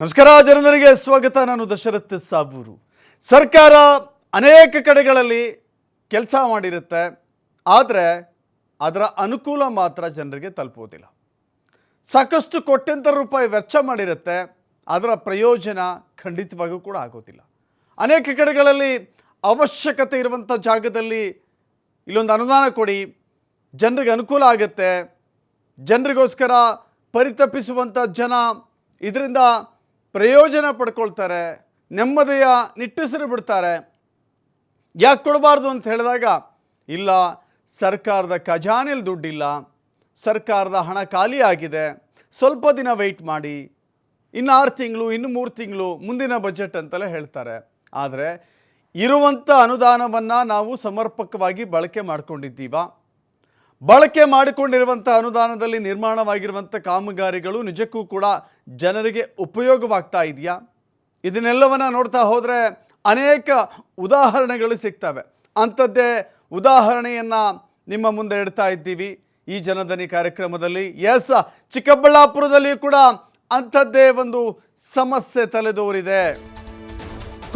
ನಮಸ್ಕಾರ, ಜನರಿಗೆ ಸ್ವಾಗತ. ನಾನು ದಶರಥ್ ಸಾಬೂರು. ಸರ್ಕಾರ ಅನೇಕ ಕಡೆಗಳಲ್ಲಿ ಕೆಲಸ ಮಾಡಿರುತ್ತೆ. ಆದರೆ ಅದರ ಅನುಕೂಲ ಮಾತ್ರ ಜನರಿಗೆ ತಲುಪುವುದಿಲ್ಲ. ಸಾಕಷ್ಟು ಕೋಟ್ಯಂತರ ರೂಪಾಯಿ ವೆಚ್ಚ ಮಾಡಿರುತ್ತೆ. ಅದರ ಪ್ರಯೋಜನ ಖಂಡಿತವಾಗೂ ಕೂಡ ಆಗೋದಿಲ್ಲ. ಅನೇಕ ಕಡೆಗಳಲ್ಲಿ ಅವಶ್ಯಕತೆ ಇರುವಂಥ ಜಾಗದಲ್ಲಿ ಇಲ್ಲೊಂದು ಅನುದಾನ ಕೊಡಿ. ಜನರಿಗೆ ಅನುಕೂಲ ಆಗುತ್ತೆ. ಜನರಿಗೋಸ್ಕರ ಪರಿತಪಿಸುವಂಥ ಜನ ಇದರಿಂದ ಪ್ರಯೋಜನ ಪಡ್ಕೊಳ್ತಾರೆ, ನೆಮ್ಮದಿಯ ನಿಟ್ಟುಸಿರು ಬಿಡ್ತಾರೆ. ಯಾಕೆ ಕೊಡಬಾರ್ದು ಅಂತ ಹೇಳಿದಾಗ, ಇಲ್ಲ, ಸರ್ಕಾರದ ಖಜಾನೆಯಲ್ಲಿ ದುಡ್ಡಿಲ್ಲ, ಸರ್ಕಾರದ ಹಣ ಖಾಲಿ ಆಗಿದೆ, ಸ್ವಲ್ಪ ದಿನ ವೆಯ್ಟ್ ಮಾಡಿ, ಇನ್ನು ಆರು ತಿಂಗಳು, ಇನ್ನು ಮೂರು ತಿಂಗಳು, ಮುಂದಿನ ಬಜೆಟ್ ಅಂತಲೇ ಹೇಳ್ತಾರೆ. ಆದರೆ ಇರುವಂಥ ಅನುದಾನವನ್ನು ನಾವು ಸಮರ್ಪಕವಾಗಿ ಬಳಕೆ ಮಾಡ್ಕೊಂಡಿದ್ದೀವಾ. ಬಳಕೆ ಮಾಡಿಕೊಂಡಿರುವಂಥ ಅನುದಾನದಲ್ಲಿ ನಿರ್ಮಾಣವಾಗಿರುವಂಥ ಕಾಮಗಾರಿಗಳು ನಿಜಕ್ಕೂ ಕೂಡ ಜನರಿಗೆ ಉಪಯೋಗವಾಗ್ತಾ ಇದೆಯಾ? ಇದನ್ನೆಲ್ಲವನ್ನ ನೋಡ್ತಾ ಹೋದರೆ ಅನೇಕ ಉದಾಹರಣೆಗಳು ಸಿಗ್ತವೆ. ಅಂಥದ್ದೇ ಉದಾಹರಣೆಯನ್ನು ನಿಮ್ಮ ಮುಂದೆ ಇಡ್ತಾ ಇದ್ದೀವಿ. ಈ ಜನಧನಿ ಕಾರ್ಯಕ್ರಮದಲ್ಲಿ, ಎಸ್ ಚಿಕ್ಕಬಳ್ಳಾಪುರದಲ್ಲಿ ಕೂಡ ಅಂಥದ್ದೇ ಒಂದು ಸಮಸ್ಯೆ ತಲೆದೋರಿದೆ.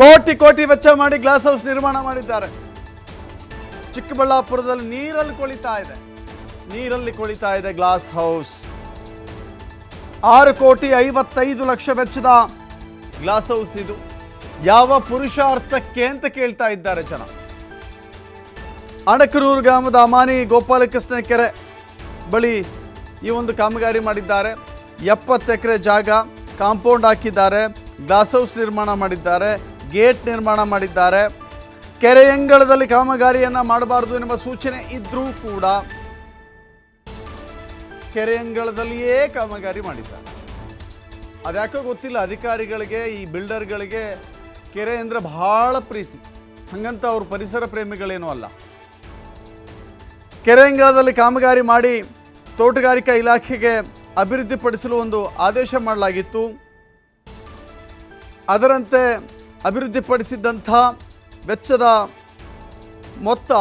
ಕೋಟಿ ಕೋಟಿ ವೆಚ್ಚ ಮಾಡಿ ಗ್ಲಾಸ್ ಹೌಸ್ ನಿರ್ಮಾಣ ಮಾಡಿದ್ದಾರೆ. ಚಿಕ್ಕಬಳ್ಳಾಪುರದಲ್ಲಿ ನೀರಲ್ಲಿ ಕೊಳಿತಾ ಇದೆ. ನೀರಲ್ಲಿ ಕುಳಿತಾ ಇದೆ ಗ್ಲಾಸ್ ಹೌಸ್. ಆರು ಕೋಟಿ ಐವತ್ತೈದು ಲಕ್ಷ ವೆಚ್ಚದ ಗ್ಲಾಸ್ ಹೌಸ್ ಇದು. ಯಾವ ಪುರುಷಾರ್ಥಕ್ಕೆ ಅಂತ ಕೇಳ್ತಾ ಇದ್ದಾರೆ ಜನ. ಅಣಕರೂರು ಗ್ರಾಮದ ಅಮಾನಿ ಗೋಪಾಲಕೃಷ್ಣ ಕೆರೆ ಬಳಿ ಈ ಒಂದು ಕಾಮಗಾರಿ ಮಾಡಿದ್ದಾರೆ. ಎಪ್ಪತ್ತು ಎಕರೆ ಜಾಗ ಕಾಂಪೌಂಡ್ ಹಾಕಿದ್ದಾರೆ. ಗ್ಲಾಸ್ ಹೌಸ್ ನಿರ್ಮಾಣ ಮಾಡಿದ್ದಾರೆ. ಗೇಟ್ ನಿರ್ಮಾಣ ಮಾಡಿದ್ದಾರೆ. ಕೆರೆಯಂಗಳದಲ್ಲಿ ಕಾಮಗಾರಿಯನ್ನು ಮಾಡಬಾರದು ಎನ್ನುವ ಸೂಚನೆ ಇದ್ದರೂ ಕೂಡ ಕೆರೆ ಅಂಗಳದಲ್ಲಿಯೇ ಕಾಮಗಾರಿ ಮಾಡಿದ್ದಾರೆ. ಅದ್ಯಾಕೋ ಗೊತ್ತಿಲ್ಲ, ಅಧಿಕಾರಿಗಳಿಗೆ, ಈ ಬಿಲ್ಡರ್ಗಳಿಗೆ ಕೆರೆ ಅಂದರೆ ಬಹಳ ಪ್ರೀತಿ. ಹಂಗಂತ ಅವ್ರ ಪರಿಸರ ಪ್ರೇಮಿಗಳೇನೂ ಅಲ್ಲ. ಕೆರೆ ಅಂಗಳದಲ್ಲಿ ಕಾಮಗಾರಿ ಮಾಡಿ ತೋಟಗಾರಿಕಾ ಇಲಾಖೆಗೆ ಅಭಿವೃದ್ಧಿಪಡಿಸಲು ಒಂದು ಆದೇಶ ಮಾಡಲಾಗಿತ್ತು. ಅದರಂತೆ ಅಭಿವೃದ್ಧಿಪಡಿಸಿದ್ದಂಥ ವೆಚ್ಚದ ಮೊತ್ತ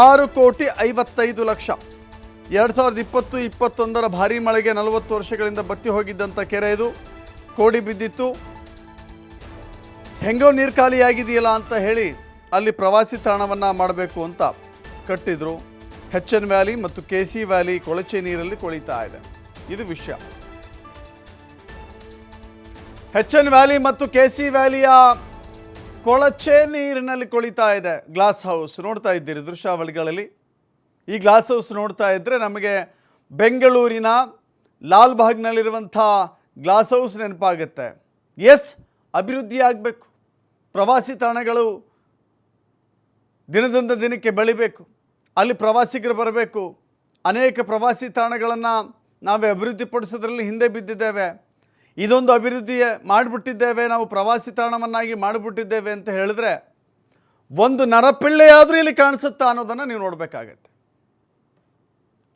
ಆರು ಕೋಟಿ ಐವತ್ತೈದು ಲಕ್ಷ. ಎರಡು ಸಾವಿರದ ಇಪ್ಪತ್ತು, ಇಪ್ಪತ್ತೊಂದರ ಭಾರಿ ಮಳೆಗೆ ನಲವತ್ತು ವರ್ಷಗಳಿಂದ ಬತ್ತಿ ಹೋಗಿದ್ದಂಥ ಕೆರೆ ಇದು. ಕೋಡಿ ಬಿದ್ದಿತ್ತು. ಹೆಂಗೋ ನೀರು ಖಾಲಿಯಾಗಿದೆಯಲ್ಲ ಅಂತ ಹೇಳಿ ಅಲ್ಲಿ ಪ್ರವಾಸಿ ತಾಣವನ್ನು ಮಾಡಬೇಕು ಅಂತ ಕಟ್ಟಿದ್ರು. ಹೆಚ್ ಎನ್ ವ್ಯಾಲಿ ಮತ್ತು ಕೆ ಸಿ ವ್ಯಾಲಿ ಕೊಳಚೆ ನೀರಲ್ಲಿ ಕೊಳಿತಾ ಇದೆ. ಇದು ವಿಷಯ. ಹೆಚ್ ಎನ್ ವ್ಯಾಲಿ ಮತ್ತು ಕೆ ಸಿ ವ್ಯಾಲಿಯ ಕೊಳಚೆ ನೀರಿನಲ್ಲಿ ಕೊಳಿತಾ ಇದೆ. ಗ್ಲಾಸ್ ಹೌಸ್ ನೋಡ್ತಾ ಇದ್ದೀರಿ ದೃಶ್ಯಾವಳಿಗಳಲ್ಲಿ. ಈ ಗ್ಲಾಸ್ ಹೌಸ್ ನೋಡ್ತಾ ಇದ್ದರೆ ನಮಗೆ ಬೆಂಗಳೂರಿನ ಲಾಲ್ಬಾಗ್ನಲ್ಲಿರುವಂಥ ಗ್ಲಾಸ್ ಹೌಸ್ ನೆನಪಾಗುತ್ತೆ. ಎಸ್ ಅಭಿವೃದ್ಧಿ ಆಗಬೇಕು. ಪ್ರವಾಸಿ ತಾಣಗಳು ದಿನದಿಂದ ದಿನಕ್ಕೆ ಬೆಳಿಬೇಕು. ಅಲ್ಲಿ ಪ್ರವಾಸಿಗರು ಬರಬೇಕು. ಅನೇಕ ಪ್ರವಾಸಿ ತಾಣಗಳನ್ನು ನಾವೇ ಅಭಿವೃದ್ಧಿಪಡಿಸೋದ್ರಲ್ಲಿ ಹಿಂದೆ ಬಿದ್ದಿದ್ದೇವೆ. ಇದೊಂದು ಅಭಿವೃದ್ಧಿ ಮಾಡಿಬಿಟ್ಟಿದ್ದೇವೆ. ನಾವು ಪ್ರವಾಸಿ ತಾಣವನ್ನಾಗಿ ಮಾಡಿಬಿಟ್ಟಿದ್ದೇವೆ ಅಂತ ಹೇಳಿದ್ರೆ ಒಂದು ನರಪಿಳ್ಳೆಯಾದರೂ ಇಲ್ಲಿ ಕಾಣಿಸುತ್ತಾ ಅನ್ನೋದನ್ನು ನೀವು ನೋಡಬೇಕಾಗತ್ತೆ.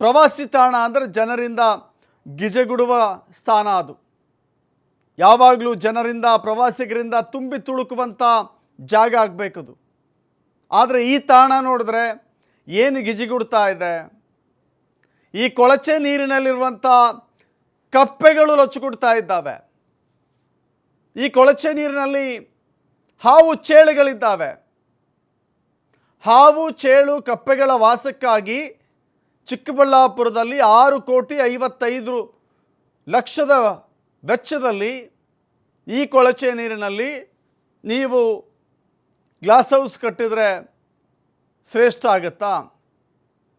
ಪ್ರವಾಸಿ ತಾಣ ಅಂದರೆ ಜನರಿಂದ ಗಿಜೆಗುಡುವ ಸ್ಥಾನ ಅದು. ಯಾವಾಗಲೂ ಜನರಿಂದ, ಪ್ರವಾಸಿಗರಿಂದ ತುಂಬಿ ತುಳುಕುವಂಥ ಜಾಗ ಆಗಬೇಕದು. ಆದರೆ ಈ ತಾಣ ನೋಡಿದ್ರೆ ಏನು ಗಿಜಿಗುಡ್ತಾ ಇದೆ? ಈ ಕೊಳಚೆ ನೀರಿನಲ್ಲಿರುವಂಥ ಕಪ್ಪೆಗಳು ಲೊಚ್ಚುಗುಡ್ತಾ ಇದ್ದಾವೆ. ಈ ಕೊಳಚೆ ನೀರಿನಲ್ಲಿ ಹಾವು ಚೇಳುಗಳಿದ್ದಾವೆ. ಹಾವು, ಚೇಳು, ಕಪ್ಪೆಗಳ ವಾಸಕ್ಕಾಗಿ ಚಿಕ್ಕಬಳ್ಳಾಪುರದಲ್ಲಿ ಆರು ಕೋಟಿ ಐವತ್ತೈದು ಲಕ್ಷದ ವೆಚ್ಚದಲ್ಲಿ ಈ ಕೊಳಚೆ ನೀರಿನಲ್ಲಿ ನೀವು ಗ್ಲಾಸ್ ಹೌಸ್ ಕಟ್ಟಿದರೆ ಶ್ರೇಷ್ಠ ಆಗುತ್ತಾ?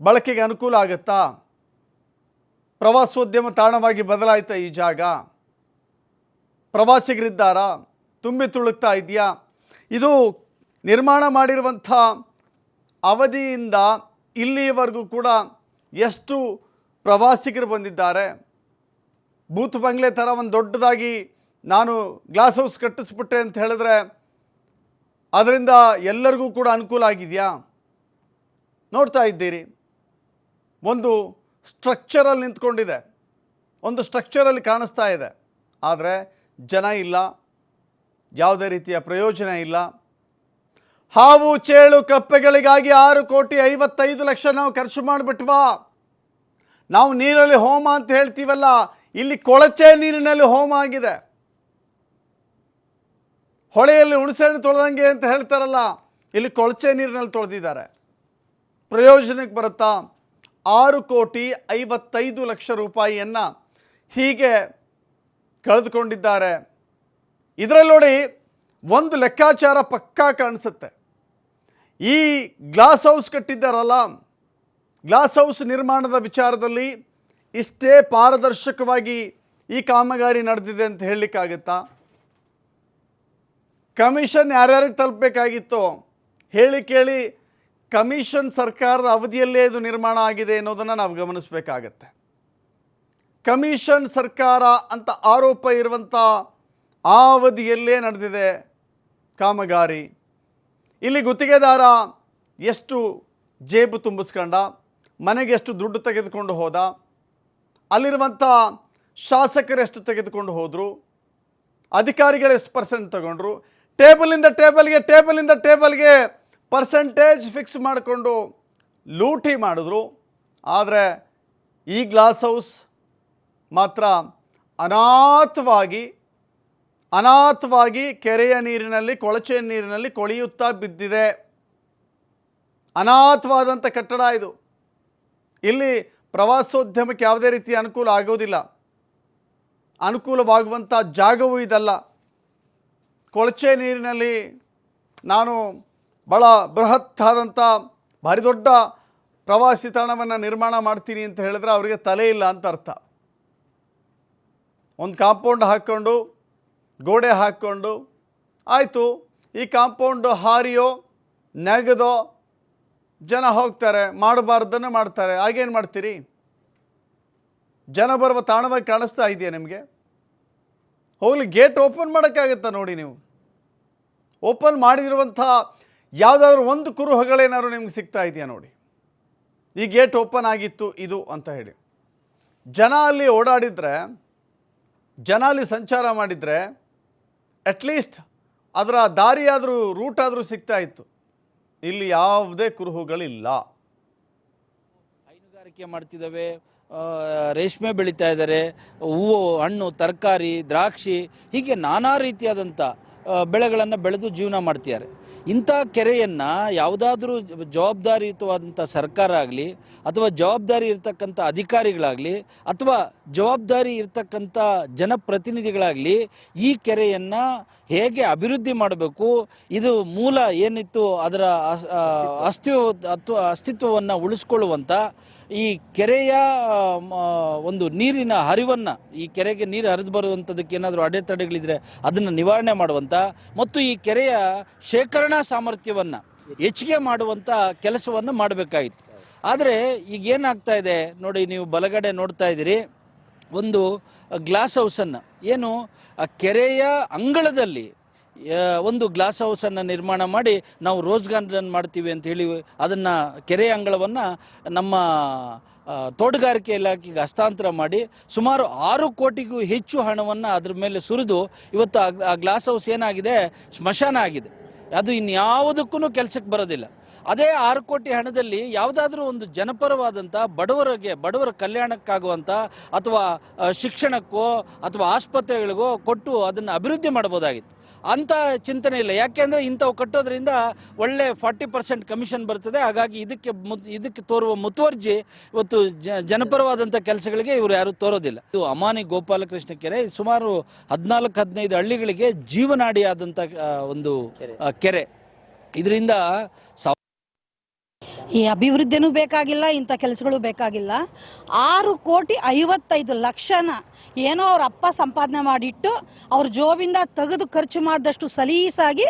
ಬಳಕೆಗೆ ಅನುಕೂಲ ಆಗುತ್ತಾ? ಪ್ರವಾಸೋದ್ಯಮ ತಾಣವಾಗಿ ಬದಲಾಯಿತ ಈ ಜಾಗ? ಪ್ರವಾಸಿಗರಿದ್ದಾರಾ? ತುಂಬಿ ತುಳುಕ್ತಾ ಇದೆಯಾ ಇದು ನಿರ್ಮಾಣ ಮಾಡಿರುವಂಥ ಅವಧಿಯಿಂದ ಇಲ್ಲಿಯವರೆಗೂ ಕೂಡ ಎಷ್ಟು ಪ್ರವಾಸಿಗರು ಬಂದಿದ್ದಾರೆ. ಬೂತ್ ಬಂಗ್ಲೆ ಥರ ಒಂದು ದೊಡ್ಡದಾಗಿ ನಾನು ಗ್ಲಾಸ್ ಹೌಸ್ ಕಟ್ಟಿಸ್ಬಿಟ್ಟೆ ಅಂತ ಹೇಳಿದ್ರೆ ಅದರಿಂದ ಎಲ್ಲರಿಗೂ ಕೂಡ ಅನುಕೂಲ ಆಗಿದೆಯಾ? ನೋಡ್ತಾ ಇದ್ದೀರಿ. ಒಂದು ಸ್ಟ್ರಕ್ಚರಲ್ಲಿ ನಿಂತ್ಕೊಂಡಿದೆ. ಒಂದು ಸ್ಟ್ರಕ್ಚರಲ್ಲಿ ಕಾಣಿಸ್ತಾ ಇದೆ. ಆದರೆ ಜನ ಇಲ್ಲ. ಯಾವುದೇ ರೀತಿಯ ಪ್ರಯೋಜನ ಇಲ್ಲ. ಹಾವು ಚೇಳು ಕಪ್ಪೆಗಳಿಗಾಗಿ ಆರು ಕೋಟಿ ಐವತ್ತೈದು ಲಕ್ಷ ನಾವು ಖರ್ಚು ಮಾಡಿಬಿಟ್ವಾ? ನಾವು ನೀರಲ್ಲಿ ಹೋಮ ಅಂತ ಹೇಳ್ತೀವಲ್ಲ, ಇಲ್ಲಿ ಕೊಳಚೆ ನೀರಿನಲ್ಲಿ ಹೋಮ ಆಗಿದೆ. ಹೊಳೆಯಲ್ಲಿ ಹುಣಸೆಹಣ್ಣು ತೊಳೆದಂಗೆ ಅಂತ ಹೇಳ್ತಾರಲ್ಲ, ಇಲ್ಲಿ ಕೊಳಚೆ ನೀರಿನಲ್ಲಿ ತೊಳೆದಿದ್ದಾರೆ. ಪ್ರಯೋಜನಕ್ಕೆ ಬರುತ್ತಾ? ಆರು ಕೋಟಿ ಐವತ್ತೈದು ಲಕ್ಷ ರೂಪಾಯಿಯನ್ನು ಹೀಗೆ ಕಳೆದುಕೊಂಡಿದ್ದಾರೆ. ಇದರಲ್ಲಿ ನೋಡಿ, ಒಂದು ಲೆಕ್ಕಾಚಾರ ಪಕ್ಕಾ ಕಾಣಿಸುತ್ತೆ. ಈ ಗ್ಲಾಸ್ ಹೌಸ್ ಕಟ್ಟಿದ್ದಾರಲ್ಲ, ಗ್ಲಾಸ್ ಹೌಸ್ ನಿರ್ಮಾಣದ ವಿಚಾರದಲ್ಲಿ ಇಷ್ಟೇ ಪಾರದರ್ಶಕವಾಗಿ ಈ ಕಾಮಗಾರಿ ನಡೆದಿದೆ ಅಂತ ಹೇಳಲಿಕ್ಕಾಗತ್ತಾ? ಕಮಿಷನ್ ಯಾರ್ಯಾರಿಗೆ ತಲುಪಬೇಕಾಗಿತ್ತೋ, ಹೇಳಿ ಕೇಳಿ ಕಮಿಷನ್ ಸರ್ಕಾರದ ಅವಧಿಯಲ್ಲೇ ಇದು ನಿರ್ಮಾಣ ಆಗಿದೆ ಅನ್ನೋದನ್ನು ನಾವು ಗಮನಿಸಬೇಕಾಗತ್ತೆ. ಕಮಿಷನ್ ಸರ್ಕಾರ ಅಂತ ಆರೋಪ ಇರುವಂಥ ಆ ಅವಧಿಯಲ್ಲೇ ನಡೆದಿದೆ ಕಾಮಗಾರಿ. ಇಲ್ಲಿ ಗುತ್ತಿಗೆದಾರ ಎಷ್ಟು ಜೇಬು ತುಂಬಿಸ್ಕೊಂಡ, ಮನೆಗೆ ಎಷ್ಟು ದುಡ್ಡು ತೆಗೆದುಕೊಂಡು ಹೋದ ಅಲ್ಲಿರುವಂಥ ಶಾಸಕರೆಷ್ಟು ತೆಗೆದುಕೊಂಡು ಹೋದರು ಅಧಿಕಾರಿಗಳು ಎಷ್ಟು ಪರ್ಸೆಂಟ್ ತಗೊಂಡ್ರು, ಟೇಬಲಿಂದ ಟೇಬಲ್ಗೆ ಟೇಬಲಿಂದ ಟೇಬಲ್ಗೆ ಪರ್ಸೆಂಟೇಜ್ ಫಿಕ್ಸ್ ಮಾಡಿಕೊಂಡು ಲೂಟಿ ಮಾಡಿದ್ರು. ಆದರೆ ಈ ಗ್ಲಾಸ್ ಹೌಸ್ ಮಾತ್ರ ಅನಾಥವಾಗಿ ಅನಾಥವಾಗಿ ಕೆರೆಯ ನೀರಿನಲ್ಲಿ, ಕೊಳಚೆ ನೀರಿನಲ್ಲಿ ಕೊಳೆಯುತ್ತಾ ಬಿದ್ದಿದೆ. ಅನಾಥವಾದಂಥ ಕಟ್ಟಡ ಇದು. ಇಲ್ಲಿ ಪ್ರವಾಸೋದ್ಯಮಕ್ಕೆ ಯಾವುದೇ ರೀತಿ ಅನುಕೂಲ ಆಗೋದಿಲ್ಲ ಅನುಕೂಲವಾಗುವಂಥ ಜಾಗವೂ ಇದಲ್ಲ. ಕೊಳಚೆ ನೀರಿನಲ್ಲಿ ನಾನು ಭಾಳ ಬೃಹತ್ತಾದಂಥ ಭಾರಿ ದೊಡ್ಡ ಪ್ರವಾಸಿ ತಾಣವನ್ನು ನಿರ್ಮಾಣ ಮಾಡ್ತೀನಿ ಅಂತ ಹೇಳಿದ್ರೆ ಅವರಿಗೆ ತಲೆ ಇಲ್ಲ ಅಂತ ಅರ್ಥ. ಒಂದು ಕಾಂಪೌಂಡ್ ಹಾಕ್ಕೊಂಡು ಗೋಡೆ ಹಾಕ್ಕೊಂಡು, ಆಯಿತು, ಈ ಕಾಂಪೌಂಡು ಹಾರಿಯೋ, ನೆಗೆದೋ ಜನ ಹೋಗ್ತಾರೆ, ಮಾಡಬಾರ್ದನ್ನು ಮಾಡ್ತಾರೆ ಆಗೇನು ಮಾಡ್ತೀರಿ? ಜನ ಬರುವ ತಾಣವಾಗಿ ಕಾಣಿಸ್ತಾ ಇದೆಯಾ ನಿಮಗೆ? ಹೋಗ್ಲಿ, ಗೇಟ್ ಓಪನ್ ಮಾಡೋಕ್ಕಾಗತ್ತಾ ನೋಡಿ ನೀವು? ಓಪನ್ ಮಾಡಿರುವಂಥ ಯಾವುದಾದ್ರೂ ಒಂದು ಕುರುಹಗಳೇನಾದ್ರು ನಿಮ್ಗೆ ಸಿಗ್ತಾ ಇದೆಯಾ ನೋಡಿ? ಈ ಗೇಟ್ ಓಪನ್ ಆಗಿತ್ತು, ಇದು ಅಂತ ಹೇಳಿ. ಜನ ಅಲ್ಲಿ ಓಡಾಡಿದರೆ, ಜನ ಅಲ್ಲಿ ಸಂಚಾರ ಮಾಡಿದರೆ ಅಟ್ಲೀಸ್ಟ್ ಅದರ ದಾರಿಯಾದರೂ ರೂಟ್ ಆದರೂ ಸಿಗ್ತಾ ಇತ್ತು. ಇಲ್ಲಿ ಯಾವುದೇ ಕುರುಹುಗಳಿಲ್ಲ. ಹೈನುಗಾರಿಕೆ ಮಾಡ್ತಿದ್ದಾವೆ ರೇಷ್ಮೆ ಬೆಳೀತಾ ಇದ್ದಾರೆ ಹೂವು, ಹಣ್ಣು, ತರಕಾರಿ, ದ್ರಾಕ್ಷಿ, ಹೀಗೆ ನಾನಾ ರೀತಿಯಾದಂಥ ಬೆಳೆಗಳನ್ನು ಬೆಳೆದು ಜೀವನ ಮಾಡ್ತಿದ್ದಾರೆ. ಇಂಥ ಕೆರೆಯನ್ನು ಯಾವುದಾದ್ರೂ ಜವಾಬ್ದಾರಿಯುತವಾದಂಥ ಸರ್ಕಾರ ಆಗಲಿ ಅಥವಾ ಜವಾಬ್ದಾರಿ ಇರ್ತಕ್ಕಂಥ ಅಧಿಕಾರಿಗಳಾಗಲಿ ಅಥವಾ ಜವಾಬ್ದಾರಿ ಇರ್ತಕ್ಕಂಥ ಜನಪ್ರತಿನಿಧಿಗಳಾಗಲಿ ಈ ಕೆರೆಯನ್ನು ಹೇಗೆ ಅಭಿವೃದ್ಧಿ ಮಾಡಬೇಕು? ಇದು ಮೂಲ ಏನಿತ್ತು ಅದರ ಅಸ್- ಅಸ್ತಿತ್ವ ಅಸ್ತಿತ್ವವನ್ನು ಉಳಿಸ್ಕೊಳ್ಳುವಂಥ ಈ ಕೆರೆಯ ಒಂದು ನೀರಿನ ಹರಿವನ್ನು, ಈ ಕೆರೆಗೆ ನೀರು ಹರಿದು ಬರುವಂಥದ್ದಕ್ಕೆ ಏನಾದರೂ ಅಡೆತಡೆಗಳಿದ್ರೆ ಅದನ್ನು ನಿವಾರಣೆ ಮಾಡುವಂಥ ಮತ್ತು ಈ ಕೆರೆಯ ಶೇಖರಣಾ ಸಾಮರ್ಥ್ಯವನ್ನು ಹೆಚ್ಚಿಗೆ ಮಾಡುವಂಥ ಕೆಲಸವನ್ನು ಮಾಡಬೇಕಾಗಿತ್ತು. ಆದರೆ ಈಗ ಏನಾಗ್ತಾ ಇದೆ? ನೋಡಿ, ನೀವು ಬಲಗಡೆ ನೋಡ್ತಾ ಇದ್ದೀರಿ. ಒಂದು ಗ್ಲಾಸ್ ಹೌಸನ್ನು. ಏನು, ಆ ಕೆರೆಯ ಅಂಗಳದಲ್ಲಿ ಒಂದು ಗ್ಲಾಸ್ ಹೌಸನ್ನು ನಿರ್ಮಾಣ ಮಾಡಿ ನಾವು ರೋಸ್ ಗಾರ್ಡನ್ ಮಾಡ್ತೀವಿ ಅಂತ ಹೇಳಿ ಅದನ್ನು ಕೆರೆ ಅಂಗಳವನ್ನು ನಮ್ಮ ತೋಟಗಾರಿಕೆ ಇಲಾಖೆಗೆ ಹಸ್ತಾಂತರ ಮಾಡಿ ಸುಮಾರು ಆರು ಕೋಟಿಗೂ ಹೆಚ್ಚು ಹಣವನ್ನು ಅದ್ರ ಮೇಲೆ ಸುರಿದು ಇವತ್ತು ಆ ಗ್ಲಾಸ್ ಹೌಸ್ ಏನಾಗಿದೆ? ಸ್ಮಶಾನ ಆಗಿದೆ. ಅದು ಇನ್ಯಾವುದಕ್ಕೂ ಕೆಲಸಕ್ಕೆ ಬರೋದಿಲ್ಲ. ಅದೇ ಆರು ಕೋಟಿ ಹಣದಲ್ಲಿ ಯಾವುದಾದ್ರೂ ಒಂದು ಜನಪರವಾದಂಥ ಬಡವರಿಗೆ, ಬಡವರ ಕಲ್ಯಾಣಕ್ಕಾಗುವಂಥ ಅಥವಾ ಶಿಕ್ಷಣಕ್ಕೋ ಅಥವಾ ಆಸ್ಪತ್ರೆಗಳಿಗೋ ಕೊಟ್ಟು ಅದನ್ನು ಅಭಿವೃದ್ಧಿ ಮಾಡ್ಬೋದಾಗಿತ್ತು ಅಂಥ ಚಿಂತನೆ ಇಲ್ಲ. ಯಾಕೆಂದರೆ ಇಂಥವು ಕಟ್ಟೋದ್ರಿಂದ ಒಳ್ಳೆ ಫಾರ್ಟಿ ಪರ್ಸೆಂಟ್ ಕಮಿಷನ್ ಬರ್ತದೆ. ಹಾಗಾಗಿ ಇದಕ್ಕೆ ಇದಕ್ಕೆ ತೋರುವ ಮುತುವರ್ಜಿ ಇವತ್ತು ಜನಪರವಾದಂಥ ಕೆಲಸಗಳಿಗೆ ಇವರು ಯಾರು ತೋರೋದಿಲ್ಲ. ಇದು ಅಮಾನಿ ಗೋಪಾಲಕೃಷ್ಣ ಕೆರೆ ಸುಮಾರು ಹದಿನಾಲ್ಕು, ಹದಿನೈದು ಹಳ್ಳಿಗಳಿಗೆ ಜೀವನಾಡಿಯಾದಂಥ ಒಂದು ಕೆರೆ. ಇದರಿಂದ ಈ ಅಭಿವೃದ್ಧಿನೂ ಬೇಕಾಗಿಲ್ಲ, ಇಂಥ ಕೆಲಸಗಳು ಬೇಕಾಗಿಲ್ಲ. ಆರು ಕೋಟಿ ಐವತ್ತೈದು ಲಕ್ಷನ ಏನೋ ಅವ್ರ ಅಪ್ಪ ಸಂಪಾದನೆ ಮಾಡಿಟ್ಟು ಅವ್ರ ಜೋಬಿಂದ ತೆಗೆದು ಖರ್ಚು ಮಾಡಿದಷ್ಟು ಸಲೀಸಾಗಿ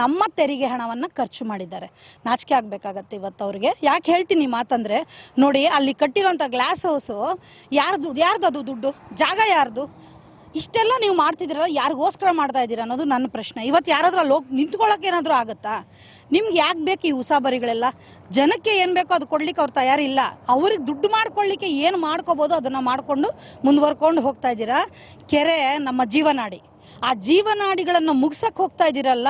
ನಮ್ಮ ತೆರಿಗೆ ಹಣವನ್ನು ಖರ್ಚು ಮಾಡಿದ್ದಾರೆ. ನಾಚಿಕೆ ಆಗಬೇಕಾಗತ್ತೆ ಇವತ್ತು ಅವ್ರಿಗೆ. ಯಾಕೆ ಹೇಳ್ತೀನಿ ಮಾತಂದರೆ, ನೋಡಿ ಅಲ್ಲಿ ಕಟ್ಟಿರೋಂಥ ಗ್ಲಾಸ್ ಹೌಸು ಯಾರ್ದು ಯಾರ್ದು ಅದು ದುಡ್ಡು? ಜಾಗ ಯಾರ್ದು? ಇಷ್ಟೆಲ್ಲ ನೀವು ಮಾಡ್ತಿದ್ದೀರಲ್ಲ, ಯಾರಿಗೋಸ್ಕರ ಮಾಡ್ತಾ ಇದ್ದೀರಾ ಅನ್ನೋದು ನನ್ನ ಪ್ರಶ್ನೆ. ಇವತ್ತು ಯಾರಾದರೂ ಅಲ್ಲಿ ಹೋಗಿ ನಿಂತ್ಕೊಳ್ಳೋಕೆ ಏನಾದರೂ ಆಗುತ್ತಾ? ನಿಮ್ಗೆ ಯಾಕೆ ಬೇಕು ಈ ಉಸಾಬರಿಗಳೆಲ್ಲ ಜನಕ್ಕೆ ಏನು ಬೇಕೋ ಅದು ಕೊಡ್ಲಿಕ್ಕೆ ಅವ್ರು ತಯಾರಿಲ್ಲ. ಅವ್ರಿಗೆ ದುಡ್ಡು ಮಾಡ್ಕೊಳ್ಳಿಕ್ಕೆ ಏನು ಮಾಡ್ಕೋಬೋದು ಅದನ್ನು ಮಾಡಿಕೊಂಡು ಮುಂದುವರ್ಕೊಂಡು ಹೋಗ್ತಾ ಇದ್ದೀರಾ? ಕೆರೆ, ನಮ್ಮ ಜೀವನಾಡಿ. ಆ ಜೀವನಾಡಿಗಳನ್ನು ಮುಗ್ಸಕ್ಕೆ ಹೋಗ್ತಾ ಇದ್ದೀರಲ್ಲ,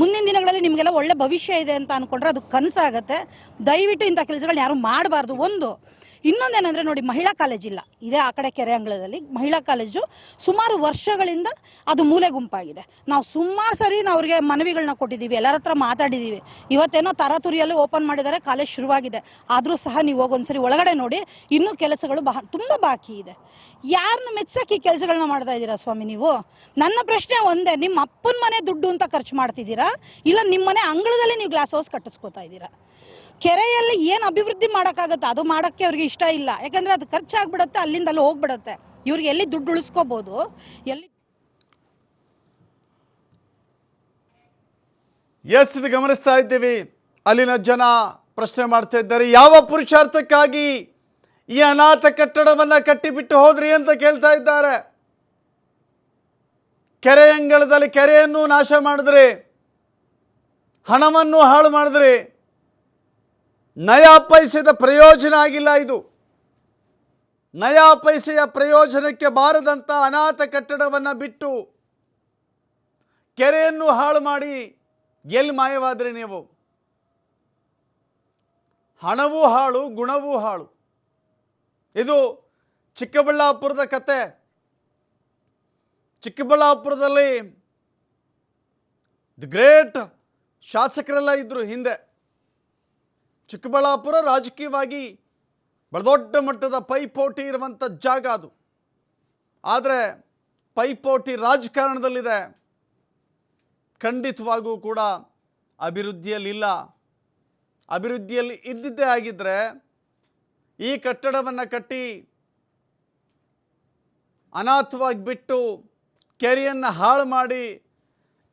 ಮುಂದಿನ ದಿನಗಳಲ್ಲಿ ನಿಮಗೆಲ್ಲ ಒಳ್ಳೆ ಭವಿಷ್ಯ ಇದೆ ಅಂತ ಅನ್ಕೊಂಡ್ರೆ ಅದು ಕನಸಾಗತ್ತೆ. ದಯವಿಟ್ಟು ಇಂಥ ಕೆಲಸಗಳನ್ನ ಯಾರು ಮಾಡಬಾರ್ದು. ಒಂದು ಇನ್ನೊಂದೇನೆಂದರೆ ನೋಡಿ, ಮಹಿಳಾ ಕಾಲೇಜ್ ಇಲ್ಲ. ಇದೇ ಆ ಕಡೆ ಕೆರೆ ಅಂಗಳದಲ್ಲಿ. ಮಹಿಳಾ ಕಾಲೇಜು ಸುಮಾರು ವರ್ಷಗಳಿಂದ ಅದು ಮೂಲೆ ಗುಂಪಾಗಿದೆ. ನಾವು ಸುಮಾರು ಸರಿ ನಾವು ಅವ್ರಿಗೆ ಮನವಿಗಳನ್ನ ಕೊಟ್ಟಿದ್ದೀವಿ, ಎಲ್ಲರ ಹತ್ರ ಮಾತಾಡಿದ್ದೀವಿ. ಇವತ್ತೇನೋ ತರಾತುರಿಯಲ್ಲಿ ಓಪನ್ ಮಾಡಿದ್ದಾರೆ, ಕಾಲೇಜ್ ಶುರುವಾಗಿದೆ. ಆದರೂ ಸಹ ನೀವು ಹೋಗೊಂದ್ಸರಿ ಒಳಗಡೆ ನೋಡಿ, ಇನ್ನೂ ಕೆಲಸಗಳು ಬಹ, ತುಂಬ ಬಾಕಿ ಇದೆ. ಯಾರನ್ನ ಮೆಚ್ಚಕ್ಕೆ ಈ ಕೆಲಸಗಳನ್ನ ಮಾಡ್ತಾ ಇದ್ದೀರಾ ಸ್ವಾಮಿ ನೀವು? ನನ್ನ ಪ್ರಶ್ನೆ ಒಂದೇ, ನಿಮ್ಮ ಅಪ್ಪನ ಮನೆ ದುಡ್ಡು ಅಂತ ಖರ್ಚು ಮಾಡ್ತಿದ್ದೀರಾ? ಇಲ್ಲ ನಿಮ್ಮ ಮನೆ ಅಂಗಳದಲ್ಲಿ ನೀವು ಗ್ಲಾಸ್ ಹೌಸ್ ಕಟ್ಟಿಸ್ಕೊತಾ ಇದ್ದೀರಾ? ಕೆರೆಯಲ್ಲಿ ಏನು ಅಭಿವೃದ್ಧಿ ಮಾಡೋಕ್ಕಾಗತ್ತೆ? ಅದು ಮಾಡೋಕ್ಕೆ ಅವ್ರಿಗೆ ಇಷ್ಟ ಇಲ್ಲ. ಯಾಕಂದರೆ ಅದು ಖರ್ಚಾಗ್ಬಿಡುತ್ತೆ ಅಲ್ಲಿಂದ ಅಲ್ಲಿ ಹೋಗ್ಬಿಡುತ್ತೆ. ಇವ್ರಿಗೆ ಎಲ್ಲಿ ದುಡ್ಡು ಉಳಿಸ್ಕೋಬೋದು? ಎಲ್ಲಿ ಎಸ್, ಇದು ಗಮನಿಸ್ತಾ ಇದ್ದೀವಿ. ಅಲ್ಲಿನ ಜನ ಪ್ರಶ್ನೆ ಮಾಡ್ತಾ ಇದ್ದಾರೆ, ಯಾವ ಪುರುಷಾರ್ಥಕ್ಕಾಗಿ ಈ ಅನಾಥ ಕಟ್ಟಡವನ್ನು ಕಟ್ಟಿಬಿಟ್ಟು ಹೋದ್ರಿ ಅಂತ ಕೇಳ್ತಾ ಇದ್ದಾರೆ. ಕೆರೆ ಅಂಗಳದಲ್ಲಿ ಕೆರೆಯನ್ನು ನಾಶ ಮಾಡಿದ್ರಿ, ಹಣವನ್ನು ಹಾಳು ಮಾಡಿದ್ರಿ ನಯಾ ಪೈಸೆದ ಪ್ರಯೋಜನ ಆಗಿಲ್ಲ ಇದು. ನಯಾ ಪೈಸೆಯ ಪ್ರಯೋಜನಕ್ಕೆ ಬಾರದಂಥ ಅನಾಥ ಕಟ್ಟಡವನ್ನು ಬಿಟ್ಟು ಕೆರೆಯನ್ನು ಹಾಳು ಮಾಡಿ ಎಲ್ಲಿ ಮಾಯವಾದರೆ ನೀವು? ಹಣವೂ ಹಾಳು, ಗುಣವೂ ಹಾಳು. ಇದು ಚಿಕ್ಕಬಳ್ಳಾಪುರದ ಕತೆ. ಚಿಕ್ಕಬಳ್ಳಾಪುರದಲ್ಲಿ ದಿ ಗ್ರೇಟ್ ಶಾಸಕರೆಲ್ಲ ಇದ್ದರು ಹಿಂದೆ. ಚಿಕ್ಕಬಳ್ಳಾಪುರ ರಾಜಕೀಯವಾಗಿ ಬಹಳ ದೊಡ್ಡ ಮಟ್ಟದ ಪೈಪೋಟಿ ಇರುವಂಥ ಜಾಗ ಅದು. ಆದರೆ ಪೈಪೋಟಿ ರಾಜಕಾರಣದಲ್ಲಿದೆ. ಖಂಡಿತವಾಗೂ ಕೂಡ ಅಭಿವೃದ್ಧಿಯಲ್ಲಿಲ್ಲ ಅಭಿವೃದ್ಧಿಯಲ್ಲಿ ಇದ್ದಿದ್ದೇ ಆಗಿದ್ದರೆ ಈ ಕಟ್ಟಡವನ್ನು ಕಟ್ಟಿ ಅನಾಥವಾಗಿ ಬಿಟ್ಟು ಕೆರೆಯನ್ನು ಹಾಳು ಮಾಡಿ,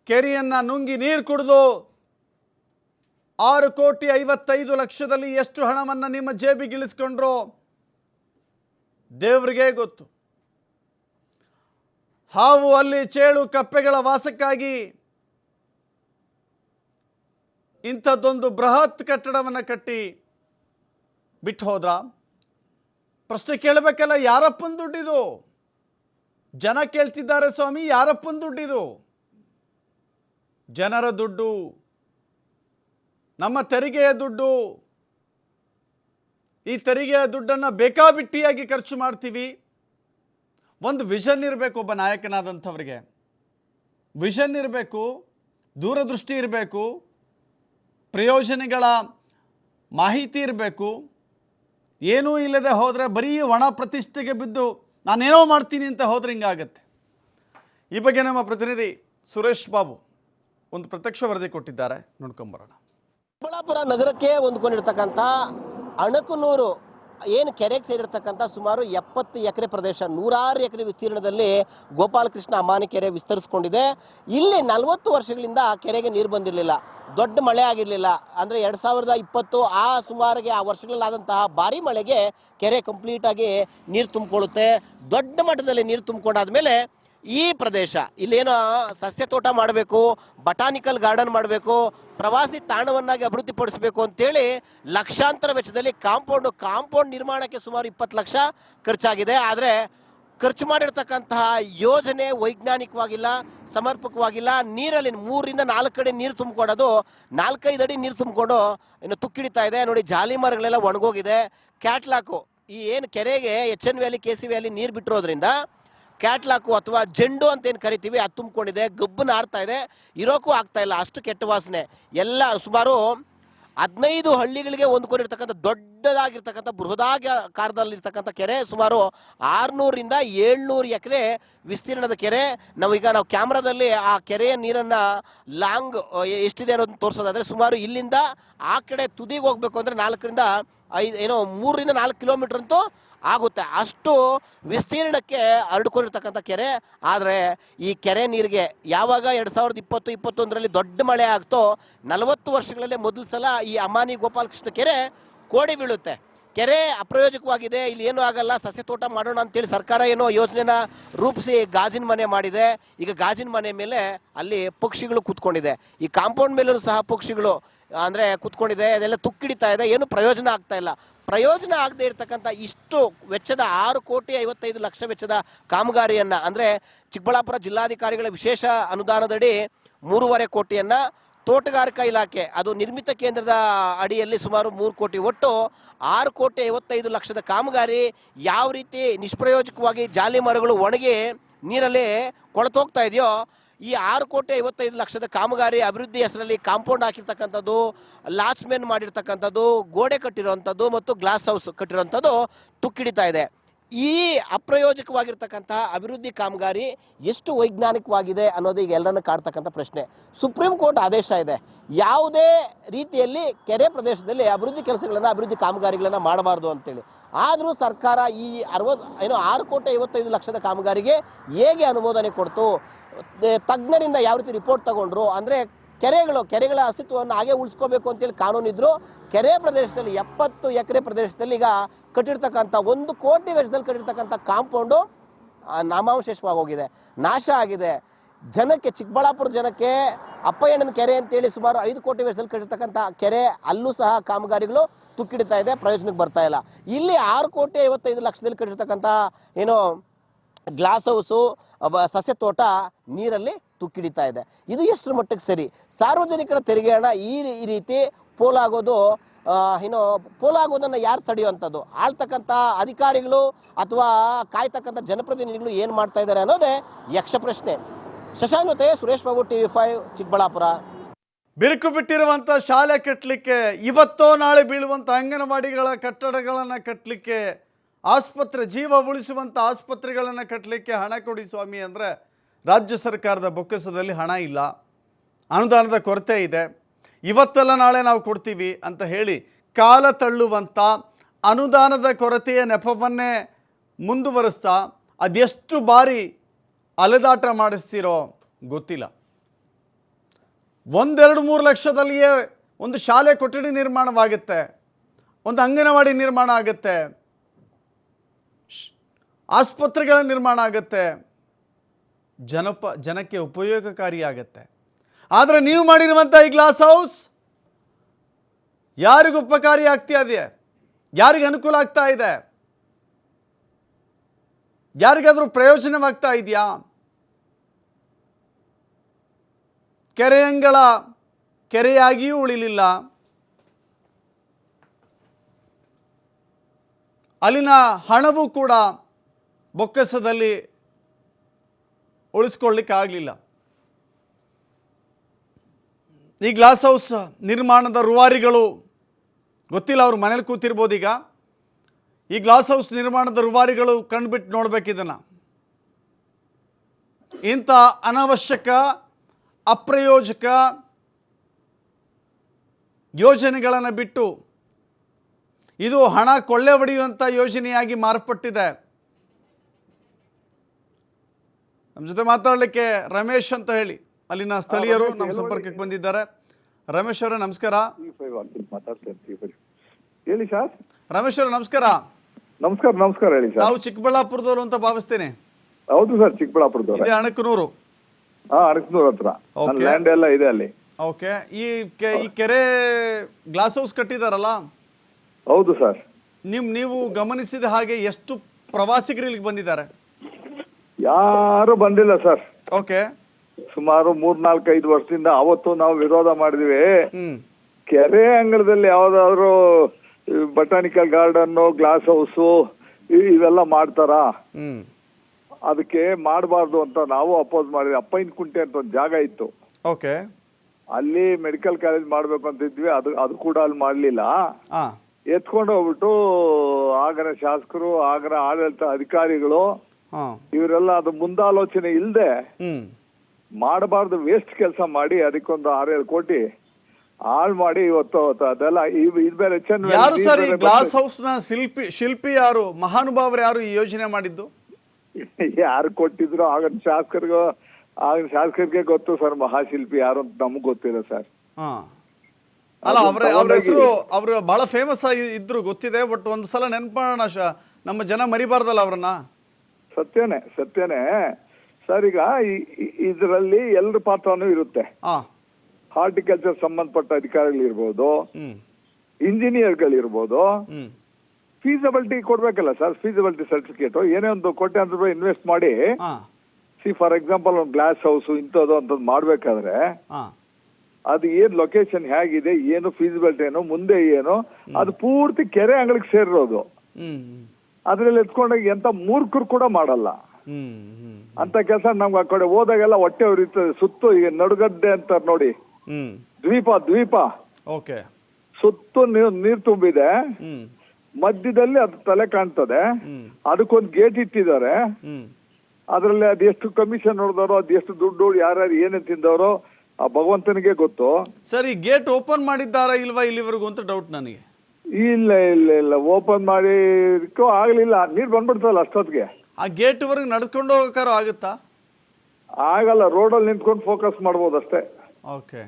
ಕೆರೆಯನ್ನು ನುಂಗಿ ನೀರು ಕುಡಿದು ಆರು ಕೋಟಿ ಐವತ್ತೈದು ಲಕ್ಷದಲ್ಲಿ ಎಷ್ಟು ಹಣವನ್ನು ನಿಮ್ಮ ಜೇಬಿಗೆ ಇಳಿಸ್ಕೊಂಡ್ರೋ ದೇವರಿಗೆ ಗೊತ್ತು. ಹಾವು ಅಲ್ಲಿ ಚೇಳು ಕಪ್ಪೆಗಳ ವಾಸಕ್ಕಾಗಿ ಇಂಥದ್ದೊಂದು ಬೃಹತ್ ಕಟ್ಟಡವನ್ನು ಕಟ್ಟಿ ಬಿಟ್ಟು ಹೋದ್ರ? ಪ್ರಶ್ನೆ ಕೇಳಬೇಕಲ್ಲ, ಯಾರಪ್ಪನ ದುಡ್ಡಿದು? ಜನ ಕೇಳ್ತಿದ್ದಾರೆ ಸ್ವಾಮಿ, ಯಾರಪ್ಪನ ದುಡ್ಡಿದು? ಜನರ ದುಡ್ಡು ನಮ್ಮ ತೆರಿಗೆಯ ದುಡ್ಡು, ಈ ತೆರಿಗೆಯ ದುಡ್ಡನ್ನು ಬೇಕಾಬಿಟ್ಟಿಯಾಗಿ ಖರ್ಚು ಮಾಡ್ತೀವಿ. ಒಂದು ವಿಷನ್ ಇರಬೇಕು ಒಬ್ಬ ನಾಯಕನಾದಂಥವ್ರಿಗೆ. ವಿಷನ್ ಇರಬೇಕು, ದೂರದೃಷ್ಟಿ ಇರಬೇಕು, ಪ್ರಯೋಜನಗಳ ಮಾಹಿತಿ ಇರಬೇಕು. ಏನೂ ಇಲ್ಲದೆ ಹೋದರೆ ಬರೀ ಒಣ ಪ್ರತಿಷ್ಠೆಗೆ ಬಿದ್ದು ನಾನೇನೋ ಮಾಡ್ತೀನಿ ಅಂತ ಹೋದ್ರೆ ಹಿಂಗಾಗತ್ತೆ. ಈ ಬಗ್ಗೆ ನಮ್ಮ ಪ್ರತಿನಿಧಿ ಸುರೇಶ್ ಬಾಬು ಒಂದು ಪ್ರತ್ಯಕ್ಷ ವರದಿ ಕೊಟ್ಟಿದ್ದಾರೆ. ನೋಡ್ಕೊಂಬರೋಣ. ಚಿಕ್ಕಬಳ್ಳಾಪುರ ನಗರಕ್ಕೆ ಹೊಂದ್ಕೊಂಡಿರ್ತಕ್ಕಂಥ ಅಣಕನೂರು, ಏನು ಕೆರೆಗೆ ಸೇರಿರ್ತಕ್ಕಂಥ ಸುಮಾರು ಎಪ್ಪತ್ತು ಎಕರೆ ಪ್ರದೇಶ, ನೂರಾರು ಎಕರೆ ವಿಸ್ತೀರ್ಣದಲ್ಲಿ ಗೋಪಾಲಕೃಷ್ಣ ಅಮಾನಿ ಕೆರೆ ವಿಸ್ತರಿಸ್ಕೊಂಡಿದೆ. ಇಲ್ಲಿ ನಲವತ್ತು ವರ್ಷಗಳಿಂದ ಕೆರೆಗೆ ನೀರು ಬಂದಿರಲಿಲ್ಲ. ದೊಡ್ಡ ಮಳೆ ಆಗಿರಲಿಲ್ಲ. ಅಂದರೆ ಎರಡು ಸಾವಿರದ ಇಪ್ಪತ್ತು ಆ ಸುಮಾರಿಗೆ ಆ ವರ್ಷಗಳಲ್ಲಾದಂತಹ ಭಾರಿ ಮಳೆಗೆ ಕೆರೆ ಕಂಪ್ಲೀಟಾಗಿ ನೀರು ತುಂಬಿಕೊಳ್ಳುತ್ತೆ. ದೊಡ್ಡ ಮಟ್ಟದಲ್ಲಿ ನೀರು ತುಂಬಿಕೊಂಡಾದ್ಮೇಲೆ ಈ ಪ್ರದೇಶ, ಇಲ್ಲೇನೋ ಸಸ್ಯ ತೋಟ ಮಾಡಬೇಕು ಬಟಾನಿಕಲ್ ಗಾರ್ಡನ್ ಮಾಡಬೇಕು, ಪ್ರವಾಸಿ ತಾಣವನ್ನಾಗಿ ಅಭಿವೃದ್ಧಿಪಡಿಸಬೇಕು ಅಂತೇಳಿ ಲಕ್ಷಾಂತರ ವೆಚ್ಚದಲ್ಲಿ ಕಾಂಪೌಂಡ್ ಕಾಂಪೌಂಡ್ ನಿರ್ಮಾಣಕ್ಕೆ ಸುಮಾರು ಇಪ್ಪತ್ತು ಲಕ್ಷ ಖರ್ಚಾಗಿದೆ. ಆದರೆ ಖರ್ಚು ಮಾಡಿರ್ತಕ್ಕಂತಹ ಯೋಜನೆ ವೈಜ್ಞಾನಿಕವಾಗಿಲ್ಲ, ಸಮರ್ಪಕವಾಗಿಲ್ಲ. ನೀರಲ್ಲಿ ಮೂರರಿಂದ ನಾಲ್ಕು ಕಡೆ ನೀರು ತುಂಬಿಕೊಡೋದು ನಾಲ್ಕೈದು ಅಡಿ ನೀರು ತುಂಬಿಕೊಂಡು ಇನ್ನು ತುಕ್ಕಿಡಿತಾ ಇದೆ. ನೋಡಿ, ಜಾಲಿ ಮರಗಳೆಲ್ಲ ಒಣಗೋಗಿದೆ. ಕ್ಯಾಟ್ಲಾಕು ಈ ಏನು ಕೆರೆಗೆ H N valley K C valley ನೀರು ಬಿಟ್ಟಿರೋದ್ರಿಂದ ಕ್ಯಾಟ್ಲಾಕು ಅಥವಾ ಜೆಂಡು ಅಂತ ಏನು ಕರಿತೀವಿ, ಅದು ತುಂಬಿಕೊಂಡಿದೆ, ಗಬ್ಬನ ಆರ್ತಾ ಇದೆ ಇರೋಕ್ಕೂ ಆಗ್ತಾ ಇಲ್ಲ, ಅಷ್ಟು ಕೆಟ್ಟ ವಾಸನೆ. ಎಲ್ಲ ಸುಮಾರು ಹದಿನೈದು ಹಳ್ಳಿಗಳಿಗೆ ಹೊಂದ್ಕೊಂಡಿರ್ತಕ್ಕಂಥ ದೊಡ್ಡದಾಗಿರ್ತಕ್ಕಂಥ, ಬೃಹದಾಗಿ ಕಾರದಲ್ಲಿರ್ತಕ್ಕಂಥ ಕೆರೆ ಸುಮಾರು ಆರುನೂರಿಂದ ಏಳ್ನೂರು ಎಕರೆ ವಿಸ್ತೀರ್ಣದ ಕೆರೆ. ನಾವೀಗ ನಾವು ಕ್ಯಾಮ್ರಾದಲ್ಲಿ ಆ ಕೆರೆಯ ನೀರನ್ನು ಲಾಂಗ್ ಎಷ್ಟಿದೆ ಅನ್ನೋದನ್ನು ತೋರಿಸೋದಾದರೆ ಸುಮಾರು ಇಲ್ಲಿಂದ ಆ ಕಡೆ ತುದಿಗೆ ಹೋಗಬೇಕು ಅಂದರೆ ನಾಲ್ಕರಿಂದ ಐದು, ಏನೋ ಮೂರರಿಂದ ನಾಲ್ಕು ಕಿಲೋಮೀಟ್ರ್ ಅಂತೂ ಆಗುತ್ತೆ. ಅಷ್ಟು ವಿಸ್ತೀರ್ಣಕ್ಕೆ ಹರಡ್ಕೊಂಡಿರ್ತಕ್ಕಂಥ ಕೆರೆ. ಆದರೆ ಈ ಕೆರೆ ನೀರಿಗೆ ಯಾವಾಗ ಎರಡು ಸಾವಿರದ ಇಪ್ಪತ್ತು, ಇಪ್ಪತ್ತೊಂದರಲ್ಲಿ ದೊಡ್ಡ ಮಳೆ ಆಗ್ತೋ ನಲವತ್ತು ವರ್ಷಗಳಲ್ಲೇ ಮೊದಲ ಸಲ ಈ ಅಮಾನಿ ಗೋಪಾಲಕೃಷ್ಣ ಕೆರೆ ಕೋಡಿ ಬೀಳುತ್ತೆ. ಕೆರೆ ಅಪ್ರಯೋಜಕವಾಗಿದೆ. ಇಲ್ಲಿ ಏನೂ ಆಗಲ್ಲ. ಸಸ್ಯ ತೋಟ ಮಾಡೋಣ ಅಂತೇಳಿ ಸರ್ಕಾರ ಏನೋ ಯೋಜನೆನ ರೂಪಿಸಿ ಗಾಜಿನ ಮನೆ ಮಾಡಿದೆ. ಈಗ ಗಾಜಿನ ಮನೆ ಮೇಲೆ ಅಲ್ಲಿ ಪಕ್ಷಿಗಳು ಕೂತ್ಕೊಂಡಿದೆ. ಈ ಕಾಂಪೌಂಡ್ ಮೇಲೂ ಸಹ ಪಕ್ಷಿಗಳು ಅಂದರೆ ಕೂತ್ಕೊಂಡಿದೆ, ಅದೆಲ್ಲ ತುಕ್ಕಿಡಿತಾ ಇದೆ, ಏನು ಪ್ರಯೋಜನ ಆಗ್ತಾ ಇಲ್ಲ. ಪ್ರಯೋಜನ ಆಗದೆ ಇರತಕ್ಕಂಥ ಇಷ್ಟು ವೆಚ್ಚದ ಆರು ಕೋಟಿ ಐವತ್ತೈದು ಲಕ್ಷ ವೆಚ್ಚದ ಕಾಮಗಾರಿಯನ್ನು, ಅಂದರೆ ಚಿಕ್ಕಬಳ್ಳಾಪುರ ಜಿಲ್ಲಾಧಿಕಾರಿಗಳ ವಿಶೇಷ ಅನುದಾನದಡಿ ಮೂರುವರೆ ಕೋಟಿಯನ್ನು ತೋಟಗಾರಿಕಾ ಇಲಾಖೆ, ಅದು ನಿರ್ಮಿತ ಕೇಂದ್ರದ ಅಡಿಯಲ್ಲಿ ಸುಮಾರು ಮೂರು ಕೋಟಿ ಒಟ್ಟು ಆರು ಕೋಟಿ ಐವತ್ತೈದು ಲಕ್ಷದ ಕಾಮಗಾರಿ ಯಾವ ರೀತಿ ನಿಷ್ಪ್ರಯೋಜಕವಾಗಿ ಜಾಲಿ ಮರಗಳು ಒಣಗಿ ನೀರಲ್ಲಿ ಕೊಳತೋಗ್ತಾ ಇದೆಯೋ ಈ ಆರು ಕೋಟಿ ಐವತ್ತೈದು ಲಕ್ಷದ ಕಾಮಗಾರಿ ಅಭಿವೃದ್ಧಿ ಹೆಸರಲ್ಲಿ ಕಾಂಪೌಂಡ್ ಹಾಕಿರ್ತಕ್ಕಂಥದ್ದು ಲಾಚ್ಮೆನ್ ಮಾಡಿರ್ತಕ್ಕಂಥದ್ದು, ಗೋಡೆ ಕಟ್ಟಿರುವಂಥದ್ದು ಮತ್ತು ಗ್ಲಾಸ್ ಹೌಸ್ ಕಟ್ಟಿರುವಂಥದ್ದು ತುಕ್ಕಿಡಿತಾ ಇದೆ. ಈ ಅಪ್ರಯೋಜಕವಾಗಿರ್ತಕ್ಕಂತಹ ಅಭಿವೃದ್ಧಿ ಕಾಮಗಾರಿ ಎಷ್ಟು ವೈಜ್ಞಾನಿಕವಾಗಿದೆ ಅನ್ನೋದು ಈಗ ಎಲ್ಲರನ್ನ ಕಾಡ್ತಕ್ಕಂಥ ಪ್ರಶ್ನೆ. ಸುಪ್ರೀಂ ಕೋರ್ಟ್ ಆದೇಶ ಇದೆ. ಯಾವುದೇ ರೀತಿಯಲ್ಲಿ ಕೆರೆ ಪ್ರದೇಶದಲ್ಲಿ ಅಭಿವೃದ್ಧಿ ಕೆಲಸಗಳನ್ನು, ಅಭಿವೃದ್ಧಿ ಕಾಮಗಾರಿಗಳನ್ನು ಮಾಡಬಾರ್ದು ಅಂತೇಳಿ. ಆದರೂ ಸರ್ಕಾರ ಈ ಅರವತ್ತು ಏನೋ ಆರು ಕೋಟಿ ಐವತ್ತೈದು ಲಕ್ಷದ ಕಾಮಗಾರಿಗೆ ಹೇಗೆ ಅನುಮೋದನೆ ಕೊಡ್ತು? ತಜ್ಞರಿಂದ ಯಾವ ರೀತಿ ರಿಪೋರ್ಟ್ ತಗೊಂಡ್ರು? ಅಂದರೆ ಕೆರೆಗಳು ಕೆರೆಗಳ ಅಸ್ತಿತ್ವವನ್ನು ಹಾಗೆ ಉಳಿಸ್ಕೋಬೇಕು ಅಂತೇಳಿ ಕಾನೂನಿದ್ರು ಕೆರೆ ಪ್ರದೇಶದಲ್ಲಿ ಎಪ್ಪತ್ತು ಎಕರೆ ಪ್ರದೇಶದಲ್ಲಿ ಈಗ ಕಟ್ಟಿರ್ತಕ್ಕಂಥ ಒಂದು ಕೋಟಿ ವೆಚ್ಚದಲ್ಲಿ ಕಟ್ಟಿರ್ತಕ್ಕಂಥ ಕಾಂಪೌಂಡು ಆ, ನಾಮಾವಶೇಷವಾಗಿ ಹೋಗಿದೆ. ನಾಶ ಆಗಿದೆ. ಜನಕ್ಕೆ ಚಿಕ್ಕಬಳ್ಳಾಪುರ ಜನಕ್ಕೆ ಅಪ್ಪಯ್ಯಣ್ಣನ ಕೆರೆ ಅಂತೇಳಿ ಸುಮಾರು ಐದು ಕೋಟಿ ವೆಚ್ಚದಲ್ಲಿ ಕಟ್ಟಿರ್ತಕ್ಕಂಥ ಕೆರೆ ಅಲ್ಲೂ ಸಹ ಕಾಮಗಾರಿಗಳು ತುಕ್ಕಿಡ್ತಾ ಇದೆ ಪ್ರಯೋಜನಕ್ಕೆ ಬರ್ತಾ ಇಲ್ಲ. ಇಲ್ಲಿ ಆರು ಕೋಟಿ ಐವತ್ತೈದು ಲಕ್ಷದಲ್ಲಿ ಕಟ್ಟಿರ್ತಕ್ಕಂಥ ಏನು ಗ್ಲಾಸ್ ಹೌಸು ಸಸ್ಯ ತೋಟ ನೀರಲ್ಲಿ ತುಕ್ಕಿಡಿತಾ ಇದೆ. ಇದು ಎಷ್ಟರ ಮಟ್ಟಕ್ಕೆ ಸರಿ? ಸಾರ್ವಜನಿಕರ ತೆರಿಗೆ ಹಣ ಈ ರೀತಿ ಪೋಲಾಗೋದು ಏನು ಪೋಲಾಗೋದನ್ನು ಯಾರು ತಡೆಯುವಂಥದ್ದು? ಆಳ್ತಕ್ಕಂಥ ಅಧಿಕಾರಿಗಳು ಅಥವಾ ಕಾಯ್ತಕ್ಕಂಥ ಜನಪ್ರತಿನಿಧಿಗಳು ಏನು ಮಾಡ್ತಾ ಇದ್ದಾರೆ ಅನ್ನೋದೇ ಯಕ್ಷ ಪ್ರಶ್ನೆ. Shashank Suresh Babu T V five, Chikkaballapur. ಬಿರುಕು ಬಿಟ್ಟಿರುವಂಥ ಶಾಲೆ ಕಟ್ಟಲಿಕ್ಕೆ ಇವತ್ತೋ ನಾಳೆ ಬೀಳುವಂಥ ಅಂಗನವಾಡಿಗಳ ಕಟ್ಟಡಗಳನ್ನು ಕಟ್ಟಲಿಕ್ಕೆ ಆಸ್ಪತ್ರೆ ಜೀವ ಉಳಿಸುವಂಥ ಆಸ್ಪತ್ರೆಗಳನ್ನು ಕಟ್ಟಲಿಕ್ಕೆ ಹಣ ಕೊಡಿ ಸ್ವಾಮಿ ಅಂದರೆ ರಾಜ್ಯ ಸರ್ಕಾರದ ಬೊಕ್ಕಸದಲ್ಲಿ ಹಣ ಇಲ್ಲ. ಅನುದಾನದ ಕೊರತೆ ಇದೆ. ಇವತ್ತೆಲ್ಲ ನಾಳೆ ನಾವು ಕೊಡ್ತೀವಿ ಅಂತ ಹೇಳಿ ಕಾಲ ತಳ್ಳುವಂಥ ಅನುದಾನದ ಕೊರತೆಯ ನೆಪವನ್ನೇ ಮುಂದುವರಿಸ್ತಾ ಅದೆಷ್ಟು ಬಾರಿ ಅಲೆದಾಟ ಮಾಡಿಸ್ತೀರೋ ಗೊತ್ತಿಲ್ಲ. ಒಂದೆರಡು ಮೂರು ಲಕ್ಷದಲ್ಲಿಯೇ ಒಂದು ಶಾಲೆ ಕೊಠಡಿ ನಿರ್ಮಾಣವಾಗುತ್ತೆ. ಒಂದು ಅಂಗನವಾಡಿ ನಿರ್ಮಾಣ ಆಗುತ್ತೆ. ಆಸ್ಪತ್ರೆಗಳ ನಿರ್ಮಾಣ ಆಗುತ್ತೆ. ಜನಪ, ಜನಕ್ಕೆ ಉಪಯೋಗಕಾರಿಯಾಗತ್ತೆ. ಆದರೆ ನೀವು ಮಾಡಿರುವಂಥ ಈ ಗ್ಲಾಸ್ ಹೌಸ್ ಯಾರಿಗೂ ಉಪಕಾರಿ ಆಗ್ತಾ ಇದೆ? ಯಾರಿಗೆ ಅನುಕೂಲ ಆಗ್ತಾ ಇದೆ? ಯಾರಿಗಾದರೂ ಪ್ರಯೋಜನವಾಗ್ತಾ ಇದೆಯಾ? ಕೆರೆಯಂಗಳ ಕೆರೆಯಾಗಿಯೂ ಉಳಿಲಿಲ್ಲ. ಅಲ್ಲಿನ ಹಣವೂ ಕೂಡ ಬೊಕ್ಕಸದಲ್ಲಿ ಉಳಿಸ್ಕೊಳ್ಳಿಕ್ಕಾಗಲಿಲ್ಲ. ಈ ಗ್ಲಾಸ್ ಹೌಸ್ ನಿರ್ಮಾಣದ ರೂವಾರಿಗಳು, ಗೊತ್ತಿಲ್ಲ ಅವರು ಮನೇಲಿ ಕೂತಿರ್ಬೋದು ಈಗ ಈ ಗ್ಲಾಸ್ ಹೌಸ್ ನಿರ್ಮಾಣದ ರೂವಾರಿಗಳು ಕಂಡುಬಿಟ್ಟು ನೋಡ್ಬೇಕು ಇದನ್ನು. ಇಂಥ ಅನವಶ್ಯಕ, ಅಪ್ರಯೋಜಕ ಯೋಜನೆಗಳನ್ನು ಬಿಟ್ಟು ಇದು ಹಣ ಕೊಳ್ಳೆ ಹೊಡೆಯುವಂಥ ಯೋಜನೆಯಾಗಿ ಮಾರ್ಪಟ್ಟಿದೆ. ನಮ್ಮ ಜೊತೆ ಮಾತಾಡಲಿಕ್ಕೆ ರಮೇಶ್ ಅಂತ ಹೇಳಿ. ಅಲ್ಲಿನ ಸ್ಥಳೀಯರು ನಮ್ಮ ಸಂಪರ್ಕಕ್ಕೆ ಬಂದಿದ್ದಾರೆ. ರಮೇಶ್ ಅವರೇ ನಮಸ್ಕಾರ. ಹೇಳಿ ಸರ್ ರಮೇಶ್ ಅವರೇ ನಮಸ್ಕಾರ. ನಮಸ್ಕಾರ ನಮಸ್ಕಾರ ಹೇಳಿ ಸರ್ ನಾವು ಚಿಕ್ಕಬಳ್ಳಾಪುರದವರು ಅಂತ ಭಾವಿಸ್ತೇನೆ. ಹೌದು ಸರ್ ಚಿಕ್ಕಬಳ್ಳಾಪುರದವರು. ಇದೇ ಅಣಕನೂರು. ಹಾ ಅಣಕನೂರು ಹತ್ರ. ಲ್ಯಾಂಡ್ ಎಲ್ಲ ಇದೆ ಅಲ್ಲಿ. ಓಕೆ ಈ ಕೆ ಈ ಕೆರೆ ಗ್ಲಾಸ್ ಹೌಸ್ ಕಟ್ಟಿದಾರಲ್ಲ? ಹೌದು ಸರ್. ನಿಮ್ ನೀವು ಗಮನಿಸಿದ ಹಾಗೆ ಎಷ್ಟು ಪ್ರವಾಸಿಗರು ಇಲ್ಲಿಗೆ ಬಂದಿದ್ದಾರೆ? ಯಾರು ಬಂದಿಲ್ಲ ಸರ್. ಓಕೆ. ಸುಮಾರು ಮೂರ್ ನಾಲ್ಕು ಐದು ವರ್ಷದಿಂದ ಅವತ್ತು ನಾವು ವಿರೋಧ ಮಾಡಿದ್ವಿ. ಹ್ಮ್. ಕೆರೆ ಅಂಗಳದಲ್ಲಿ ಯಾವ್ದಾದ್ರು ಬಟಾನಿಕಲ್ ಗಾರ್ಡನ್ ಗ್ಲಾಸ್ ಹೌಸು ಇವೆಲ್ಲ ಮಾಡ್ತಾರಾ? ಹ್ಮ್. ಅದಕ್ಕೆ ಮಾಡಬಾರ್ದು ಅಂತ ನಾವು ಅಪೋಸ್ ಮಾಡಿದ್ವಿ. ಅಪ್ಪೈನ್ ಕುಂಟೆ ಅಂತ ಒಂದು ಜಾಗ ಇತ್ತು. ಓಕೆ. ಅಲ್ಲಿ ಮೆಡಿಕಲ್ ಕಾಲೇಜ್ ಮಾಡ್ಬೇಕು ಅಂತ ಇದ್ವಿ. ಅದು ಅದು ಕೂಡ ಅಲ್ಲಿ ಮಾಡ್ಲಿಲ್ಲ. ಆ. ಎತ್ಕೊಂಡು ಹೋಗ್ಬಿಟ್ಟು ಆಗ್ರ ಶಾಸಕರು ಆಗ್ರ ಆಡಳಿತ ಅಧಿಕಾರಿಗಳು ಇವರೆಲ್ಲ ಅದು ಮುಂದಾಲೋಚನೆ ಇಲ್ಲದೆ ಮಾಡಬಾರ್ದು ವೇಸ್ಟ್ ಕೆಲಸ ಮಾಡಿ ಅದಕ್ಕೊಂದು ಆರೇಳು ಕೋಟಿ ಹಾಳು ಮಾಡಿ ಇವತ್ತು ಅದೆಲ್ಲ ಇದ್ಮೇಲೆ ಯಾರು ಸರ್ ಈ ಗ್ಲಾಸ್ ಹೌಸ್ನ ಶಿಲ್ಪಿ ಶಿಲ್ಪಿ ಯಾರು ಮಹಾನುಭಾವರು ಯಾರು ಈ ಯೋಜನೆ ಮಾಡಿದ್ದು? ಯಾರು ಕೊಟ್ಟಿದ್ರು ಆಗಿನ ಶಾಸಕರಿಗೂ ಆಗಿನ ಶಾಸಕರಿಗೆ ಗೊತ್ತು ಸರ್ ಮಹಾಶಿಲ್ಪಿ ಯಾರು ಅಂತ ನಮಗ್ ಗೊತ್ತಿಲ್ಲ ಸರ್. ಅಲ್ಲ ಅವ್ರ ಅವ್ರ ಹೆಸರು ಅವರು ಬಹಳ ಫೇಮಸ್ ಆಗಿ ಇದ್ರು ಗೊತ್ತಿದೆ ಬಟ್ ಒಂದು ಸಲ ನೆನ್ಪಾಣ ನಮ್ಮ ಜನ ಮರಿಬಾರ್ದಲ್ಲ ಅವ್ರನ್ನ? ಸತ್ಯನೇ ಸತ್ಯನೇ. ಸರ್ ಈಗ ಇದರಲ್ಲಿ ಎಲ್ಲರ ಪಾತ್ರನೂ ಇರುತ್ತೆ. ಹಾರ್ಟಿಕಲ್ಚರ್ ಸಂಬಂಧಪಟ್ಟ ಅಧಿಕಾರಿಗಳಿರ್ಬೋದು. ಇಂಜಿನಿಯರ್ಗಳಿರ್ಬೋದು. ಫೀಸಬಿಲಿಟಿ ಕೊಡ್ಬೇಕಲ್ಲ ಸರ್ ಫೀಸಬಿಲಿಟಿ ಸರ್ಟಿಫಿಕೇಟ್. ಏನೇ ಒಂದು ಕೋಟ್ಯಾಂತರ ರೂಪಾಯಿ ಇನ್ವೆಸ್ಟ್ ಮಾಡಿ. ಸಿ ಫಾರ್ ಎಕ್ಸಾಂಪಲ್ ಒಂದು ಗ್ಲಾಸ್ ಹೌಸ್ ಇಂಥದ್ದು ಅಂತದ್ದು ಮಾಡ್ಬೇಕಾದ್ರೆ ಅದು ಏನ್ ಲೊಕೇಶನ್ ಹೇಗಿದೆ ಏನು ಫೀಸಿಬಿಲಿಟಿ ಏನು ಮುಂದೆ ಏನು ಅದು ಪೂರ್ತಿ ಕೆರೆ ಅಂಗಳಿಗೆ ಸೇರಿರೋದು. ಅದ್ರಲ್ಲಿ ಎತ್ಕೊಂಡೋಗಿ ಎಂತ ಮೂರ್ಖರು ಕೂಡ ಮಾಡಲ್ಲ. ಅಂತ ಕೆಲಸ ನಮ್ಗೆ ಆ ಕಡೆ ಹೋದಾಗೆಲ್ಲ ಹೊಟ್ಟೆ ಉರಿತದೆ ಸುತ್ತು ಈಗ ನಡುಗಡ್ಡೆ ಅಂತ ನೋಡಿ. ದ್ವೀಪ ದ್ವೀಪ. ಓಕೆ. ಸುತ್ತು ನೀರ್ ತುಂಬಿದೆ. ಮಧ್ಯದಲ್ಲಿ ಅದು ತಲೆ ಕಾಣ್ತದೆ. ಅದಕ್ಕೊಂದು ಗೇಟ್ ಇಟ್ಟಿದ್ದಾರೆ. ಅದರಲ್ಲಿ ಅದ್ರಲ್ಲಿ ಅದು ಎಷ್ಟು ಕಮಿಷನ್ ನೋಡಿದವರು ಅದೆಷ್ಟು ಎಷ್ಟು ದುಡ್ಡು ಯಾರ್ಯಾರು ಏನೇ ತಿಂದವರು ಆ ಭಗವಂತನಿಗೆ ಗೊತ್ತು. ಸರಿ ಗೇಟ್ ಓಪನ್ ಮಾಡಿದ್ದಾರಾ ಇಲ್ವಾ ಇಲ್ಲಿವರೆಗೂ ಅಂತ ಡೌಟ್ ನನಗೆ. ಇಲ್ಲ ಇಲ್ಲ ಇಲ್ಲ. ಓಪನ್ ಮಾಡಿದಕ್ಕೂ ಆಗಲಿಲ್ಲ. ನೀರು ಬಂದ್ಬಿಡ್ತಲ್ಲ ಅಷ್ಟೊತ್ತಿಗೆ. ಆ ಗೇಟ್ವರೆಗೆ ನಡ್ಕೊಂಡು ಹೋಗೋಕ್ಕಾರು ಆಗುತ್ತಾ? ಆಗಲ್ಲ ರೋಡಲ್ಲಿ ನಿಂತ್ಕೊಂಡು ಫೋಕಸ್ ಮಾಡ್ಬೋದು ಅಷ್ಟೇ. ಓಕೆ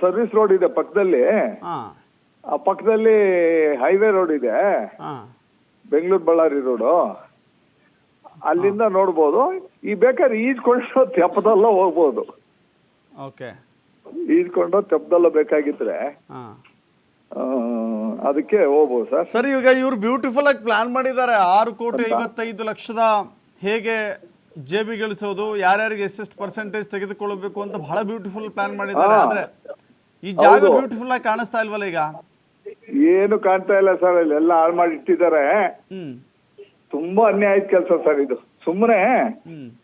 ಸರ್ವಿಸ್ ರೋಡ್ ಇದೆ ಪಕ್ಕದಲ್ಲಿ. ಹಾಂ. ಆ ಪಕ್ಕದಲ್ಲಿ ಹೈವೇ ರೋಡ್ ಇದೆ. ಹಾಂ. ಬೆಂಗಳೂರು ಬಳ್ಳಾರಿ ರೋಡು ಅಲ್ಲಿಂದ ನೋಡ್ಬೋದು. ಈ ಬೇಕಾದ್ರೆ ಈಜ್ಕೊಂಡು ತೆಪ್ಪದಲ್ಲ ಹೋಗ್ಬೋದು. ಓಕೆ ಈಜ್ಕೊಂಡು ತೆಪ್ಪದಲ್ಲ ಬೇಕಾಗಿದ್ರೆ. ಹಾಂ. ಅದಕ್ಕೆ ಹೋಗ್ಬೋದು ಸರ್. ಸರ್ ಈಗ ಇವ್ರು ಬ್ಯೂಟಿಫುಲ್ ಆಗಿ ಪ್ಲಾನ್ ಮಾಡಿದ್ದಾರೆ. ಆರು ಕೋಟಿ ಐವತ್ತೈದು ಲಕ್ಷದ ಹೇಗೆ ಜೇಬಿ ಗಳಿಸೋದು ಯಾರ್ಯಾರಿಗೆ ಎಷ್ಟೆಷ್ಟು ಪರ್ಸೆಂಟೇಜ್ ತೆಗೆದುಕೊಳ್ಳಬೇಕು ಅಂತ ಬಹಳ ಬ್ಯೂಟಿಫುಲ್ ಪ್ಲಾನ್ ಮಾಡಿದ್ದಾರೆ. ಅಂದ್ರೆ ಆದ್ರೆ ಈ ಜಾಗ. ಬ್ಯೂಟಿಫುಲ್ ಆಗಿ ಕಾಣಿಸ್ತಾ ಇಲ್ವಲ್ಲ ಈಗ? ಏನು ಕಾಣ್ತಾ ಇಲ್ಲ ಸರ್ ಇಲ್ಲಿ ಎಲ್ಲ ಹಾಳು ಮಾಡಿ ಇಟ್ಟಿದ್ದಾರೆ. ತುಂಬಾ ಅನ್ಯಾಯದ ಕೆಲಸ ಸರ್ ಇದು. ಸುಮ್ಮನೆ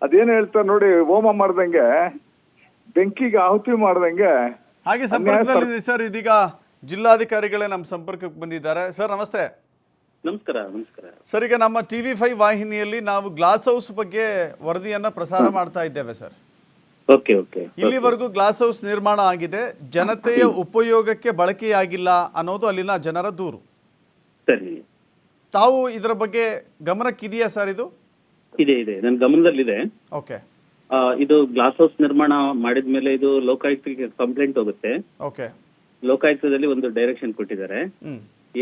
ಅದೇನು ಹೇಳ್ತಾರೆ ನೋಡಿ ಹೋಮ ಮಾಡ್ದಂಗೆ ಬೆಂಕಿಗೆ ಆಹುತಿ ಮಾಡ್ದಂಗೆ ಹಾಗೆ ಸಂಪರ್ಕದಲ್ಲಿ ಸರ್ ಇದೀಗ ಜಿಲ್ಲಾಧಿಕಾರಿಗಳೇ ನಮ್ಮ ಸಂಪರ್ಕಕ್ಕೆ ಬಂದಿದ್ದಾರೆ. ಸರ್ ನಮಸ್ತೆ. ನಮಸ್ಕಾರ ನಮಸ್ಕಾರ. ಸರ್ ಈಗ ನಮ್ಮ ಟಿ ವಿ ಫೈವ್ ವಾಹಿನಿಯಲ್ಲಿ ನಾವು ಗ್ಲಾಸ್ ಹೌಸ್ ಬಗ್ಗೆ ವರದಿಯನ್ನ ಪ್ರಸಾರ ಮಾಡ್ತಾ ಇದ್ದೇವೆ ಸರ್. Okay okay. ಇಲ್ಲಿವರೆಗೂ ಗ್ಲಾಸ್ ಹೌಸ್ ನಿರ್ಮಾಣ ಆಗಿದೆ. ಜನತೆಯ ಉಪಯೋಗಕ್ಕೆ ಬಳಕೆಯಾಗಿಲ್ಲ ಅನ್ನೋದು ಅಲ್ಲಿನ ಜನರ ದೂರು. ಸರಿ. ತಾವು ಇದರ ಬಗ್ಗೆ ಗಮನಕ್ಕಿದೆಯಾ ಸರ್ ಇದು? ಇದೆ ಇದೆ. ನನ್ನ ಗಮನದಲ್ಲಿದೆ. ಓಕೆ. ಆ, ಇದು ಗ್ಲಾಸ್ ಹೌಸ್ ನಿರ್ಮಾಣ ಮಾಡಿದ್ಮೇಲೆ ಇದು ಲೋಕಾಯುಕ್ತಕ್ಕೆ ಕಂಪ್ಲೇಂಟ್ ಹೋಗುತ್ತೆ. ಓಕೆ. ಲೋಕಾಯುಕ್ತದಲ್ಲಿ ಒಂದು ಡೈರೆಕ್ಷನ್ ಕೊಟ್ಟಿದ್ದಾರೆ.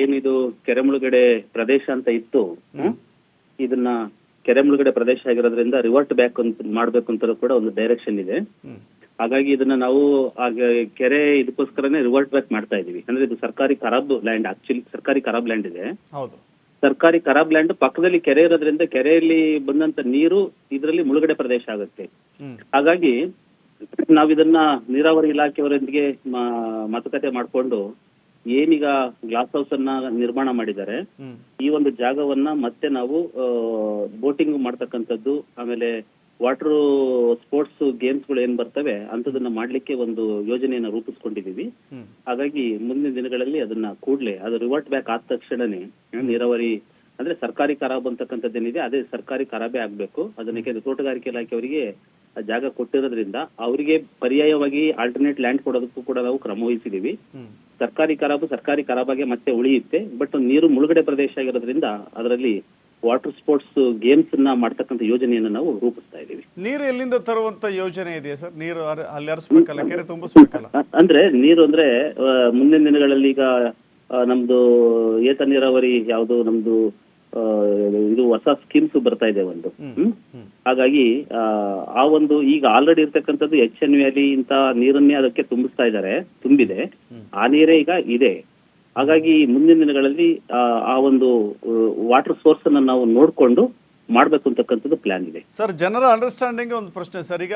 ಏನಿದು ಕೆರೆ ಮುಳುಗಡೆ ಪ್ರದೇಶ ಅಂತ ಇತ್ತು ಇದನ್ನ ಕೆರೆ ಮುಳುಗಡೆ ಪ್ರದೇಶ ಆಗಿರೋದ್ರಿಂದ ರಿವರ್ಟ್ ಬ್ಯಾಕ್ ಅಂತ ಮಾಡ್ಬೇಕು ಅಂತ ಕೂಡ ಒಂದು ಡೈರೆಕ್ಷನ್ ಇದೆ. ಹಾಗಾಗಿ ಇದನ್ನ ನಾವು ಕೆರೆ ಇದಕ್ಕೋಸ್ಕರನೇ ರಿವರ್ಟ್ ಬ್ಯಾಕ್ ಮಾಡ್ತಾ ಇದೀವಿ ಅಂದ್ರೆ ಇದು ಸರ್ಕಾರಿ ಖರಾಬ್ ಲ್ಯಾಂಡ್ ಆಕ್ಚುಲಿ ಸರ್ಕಾರಿ ಖರಾಬ್ ಲ್ಯಾಂಡ್ ಇದೆ. ಸರ್ಕಾರಿ ಖರಾಬ್ ಲ್ಯಾಂಡ್ ಪಕ್ಕದಲ್ಲಿ ಕೆರೆ ಇರೋದ್ರಿಂದ ಕೆರೆಯಲ್ಲಿ ಬಂದಂತ ನೀರು ಇದರಲ್ಲಿ ಮುಳುಗಡೆ ಪ್ರದೇಶ ಆಗುತ್ತೆ. ಹಾಗಾಗಿ ನಾವ್ ಇದನ್ನ ನೀರಾವರಿ ಇಲಾಖೆಯವರೊಂದಿಗೆ ಮಾತುಕತೆ ಮಾಡಿಕೊಂಡು ಏನೀಗ ಗ್ಲಾಸ್ ಹೌಸ್ ಅನ್ನ ನಿರ್ಮಾಣ ಮಾಡಿದ್ದಾರೆ. ಈ ಒಂದು ಜಾಗವನ್ನ ಮತ್ತೆ ನಾವು ಬೋಟಿಂಗ್ ಮಾಡ್ತಕ್ಕಂಥದ್ದು ಆಮೇಲೆ ವಾಟರ್ ಸ್ಪೋರ್ಟ್ಸ್ ಗೇಮ್ಸ್ಗಳು ಏನ್ ಬರ್ತವೆ ಅಂತದನ್ನ ಮಾಡ್ಲಿಕ್ಕೆ ಒಂದು ಯೋಜನೆಯನ್ನ ರೂಪಿಸ್ಕೊಂಡಿದೀವಿ ಹಾಗಾಗಿ ಮುಂದಿನ ದಿನಗಳಲ್ಲಿ ಅದನ್ನ ಕೂಡ್ಲೆ ಅದು ರಿವರ್ಟ್ ಬ್ಯಾಕ್ ಆದ ತಕ್ಷಣನೇ ನೀರಾವರಿ ಅಂದ್ರೆ ಸರ್ಕಾರಿ ಖರಾಬ್ ಅಂತಕ್ಕಂಥದ್ದೇನಿದೆ ಅದೇ ಸರ್ಕಾರಿ ಖರಾಬೇ ಆಗ್ಬೇಕು. ಅದನ್ನ ತೋಟಗಾರಿಕೆ ಇಲಾಖೆಯವರಿಗೆ ಜಾಗ ಕೊಟ್ಟಿರೋದ್ರಿಂದ ಅವರಿಗೆ ಪರ್ಯಾಯವಾಗಿ ಆಲ್ಟರ್ನೇಟ್ ಲ್ಯಾಂಡ್ ಕೊಡೋದಕ್ಕೂ ಕೂಡ ನಾವು ಕ್ರಮ ವಹಿಸಿದೀವಿ. ಸರ್ಕಾರಿ ಕರಾಬು ಸರ್ಕಾರಿ ಕರಾಬಾಗೆ ಮತ್ತೆ ಉಳಿಯುತ್ತೆ. ಬಟ್ ನೀರು ಮುಳುಗಡೆ ಪ್ರದೇಶ ಆಗಿರೋದ್ರಿಂದ ಅದರಲ್ಲಿ ವಾಟರ್ ಸ್ಪೋರ್ಟ್ಸ್ ಗೇಮ್ಸ್ನ ಮಾಡ್ತಕ್ಕಂಥ ಯೋಜನೆಯನ್ನ ನಾವು ರೂಪಿಸ್ತಾ ಇದ್ದೀವಿ. ನೀರು ಎಲ್ಲಿಂದ ತರುವಂತ ಯೋಜನೆ ಇದೆಯಾ ಸರ್? ನೀರು ಅಲ್ಲಿ ಹರಿಸ್ಬೇಕಲ್ಲ ಕೆರೆ ತುಂಬಿಸ್ಬೇಕಲ್ಲ? ಅಂದ್ರೆ ನೀರು ಅಂದ್ರೆ ಮುಂದಿನ ದಿನಗಳಲ್ಲಿ ಈಗ ನಮ್ದು ಏತ ನೀರಾವರಿ ಯಾವುದು ನಮ್ದು ಇದು ಹೊಸ ಸ್ಕೀಮ್ಸ್ ಬರ್ತಾ ಇದೆ ಒಂದು. ಹಾಗಾಗಿ ಆ, ಒಂದು ಈಗ ಆಲ್ರೆಡಿ ಇರ್ತಕ್ಕಂಥದ್ದು ಎಚ್ ಎನ್ ವ್ಯಾಲಿ ಇಂತ ನೀರನ್ನೇ ಅದಕ್ಕೆ ತುಂಬಿಸ್ತಾ ಇದ್ದಾರೆ ತುಂಬಿದೆ. ಆ ನೀರೇ ಈಗ ಇದೆ. ಹಾಗಾಗಿ ಮುಂದಿನ ದಿನಗಳಲ್ಲಿ ಆ, ಆ ಒಂದು ವಾಟರ್ ಸೋರ್ಸ್ ಅನ್ನ ನಾವು ನೋಡ್ಕೊಂಡು ಮಾಡಬೇಕು ಅಂತಕ್ಕಂಥದ್ದು ಪ್ಲಾನ್ ಇದೆ. ಸರ್ ಜನರ ಅಂಡರ್ಸ್ಟ್ಯಾಂಡಿಂಗ್ ಒಂದು ಪ್ರಶ್ನೆ ಸರ್. ಈಗ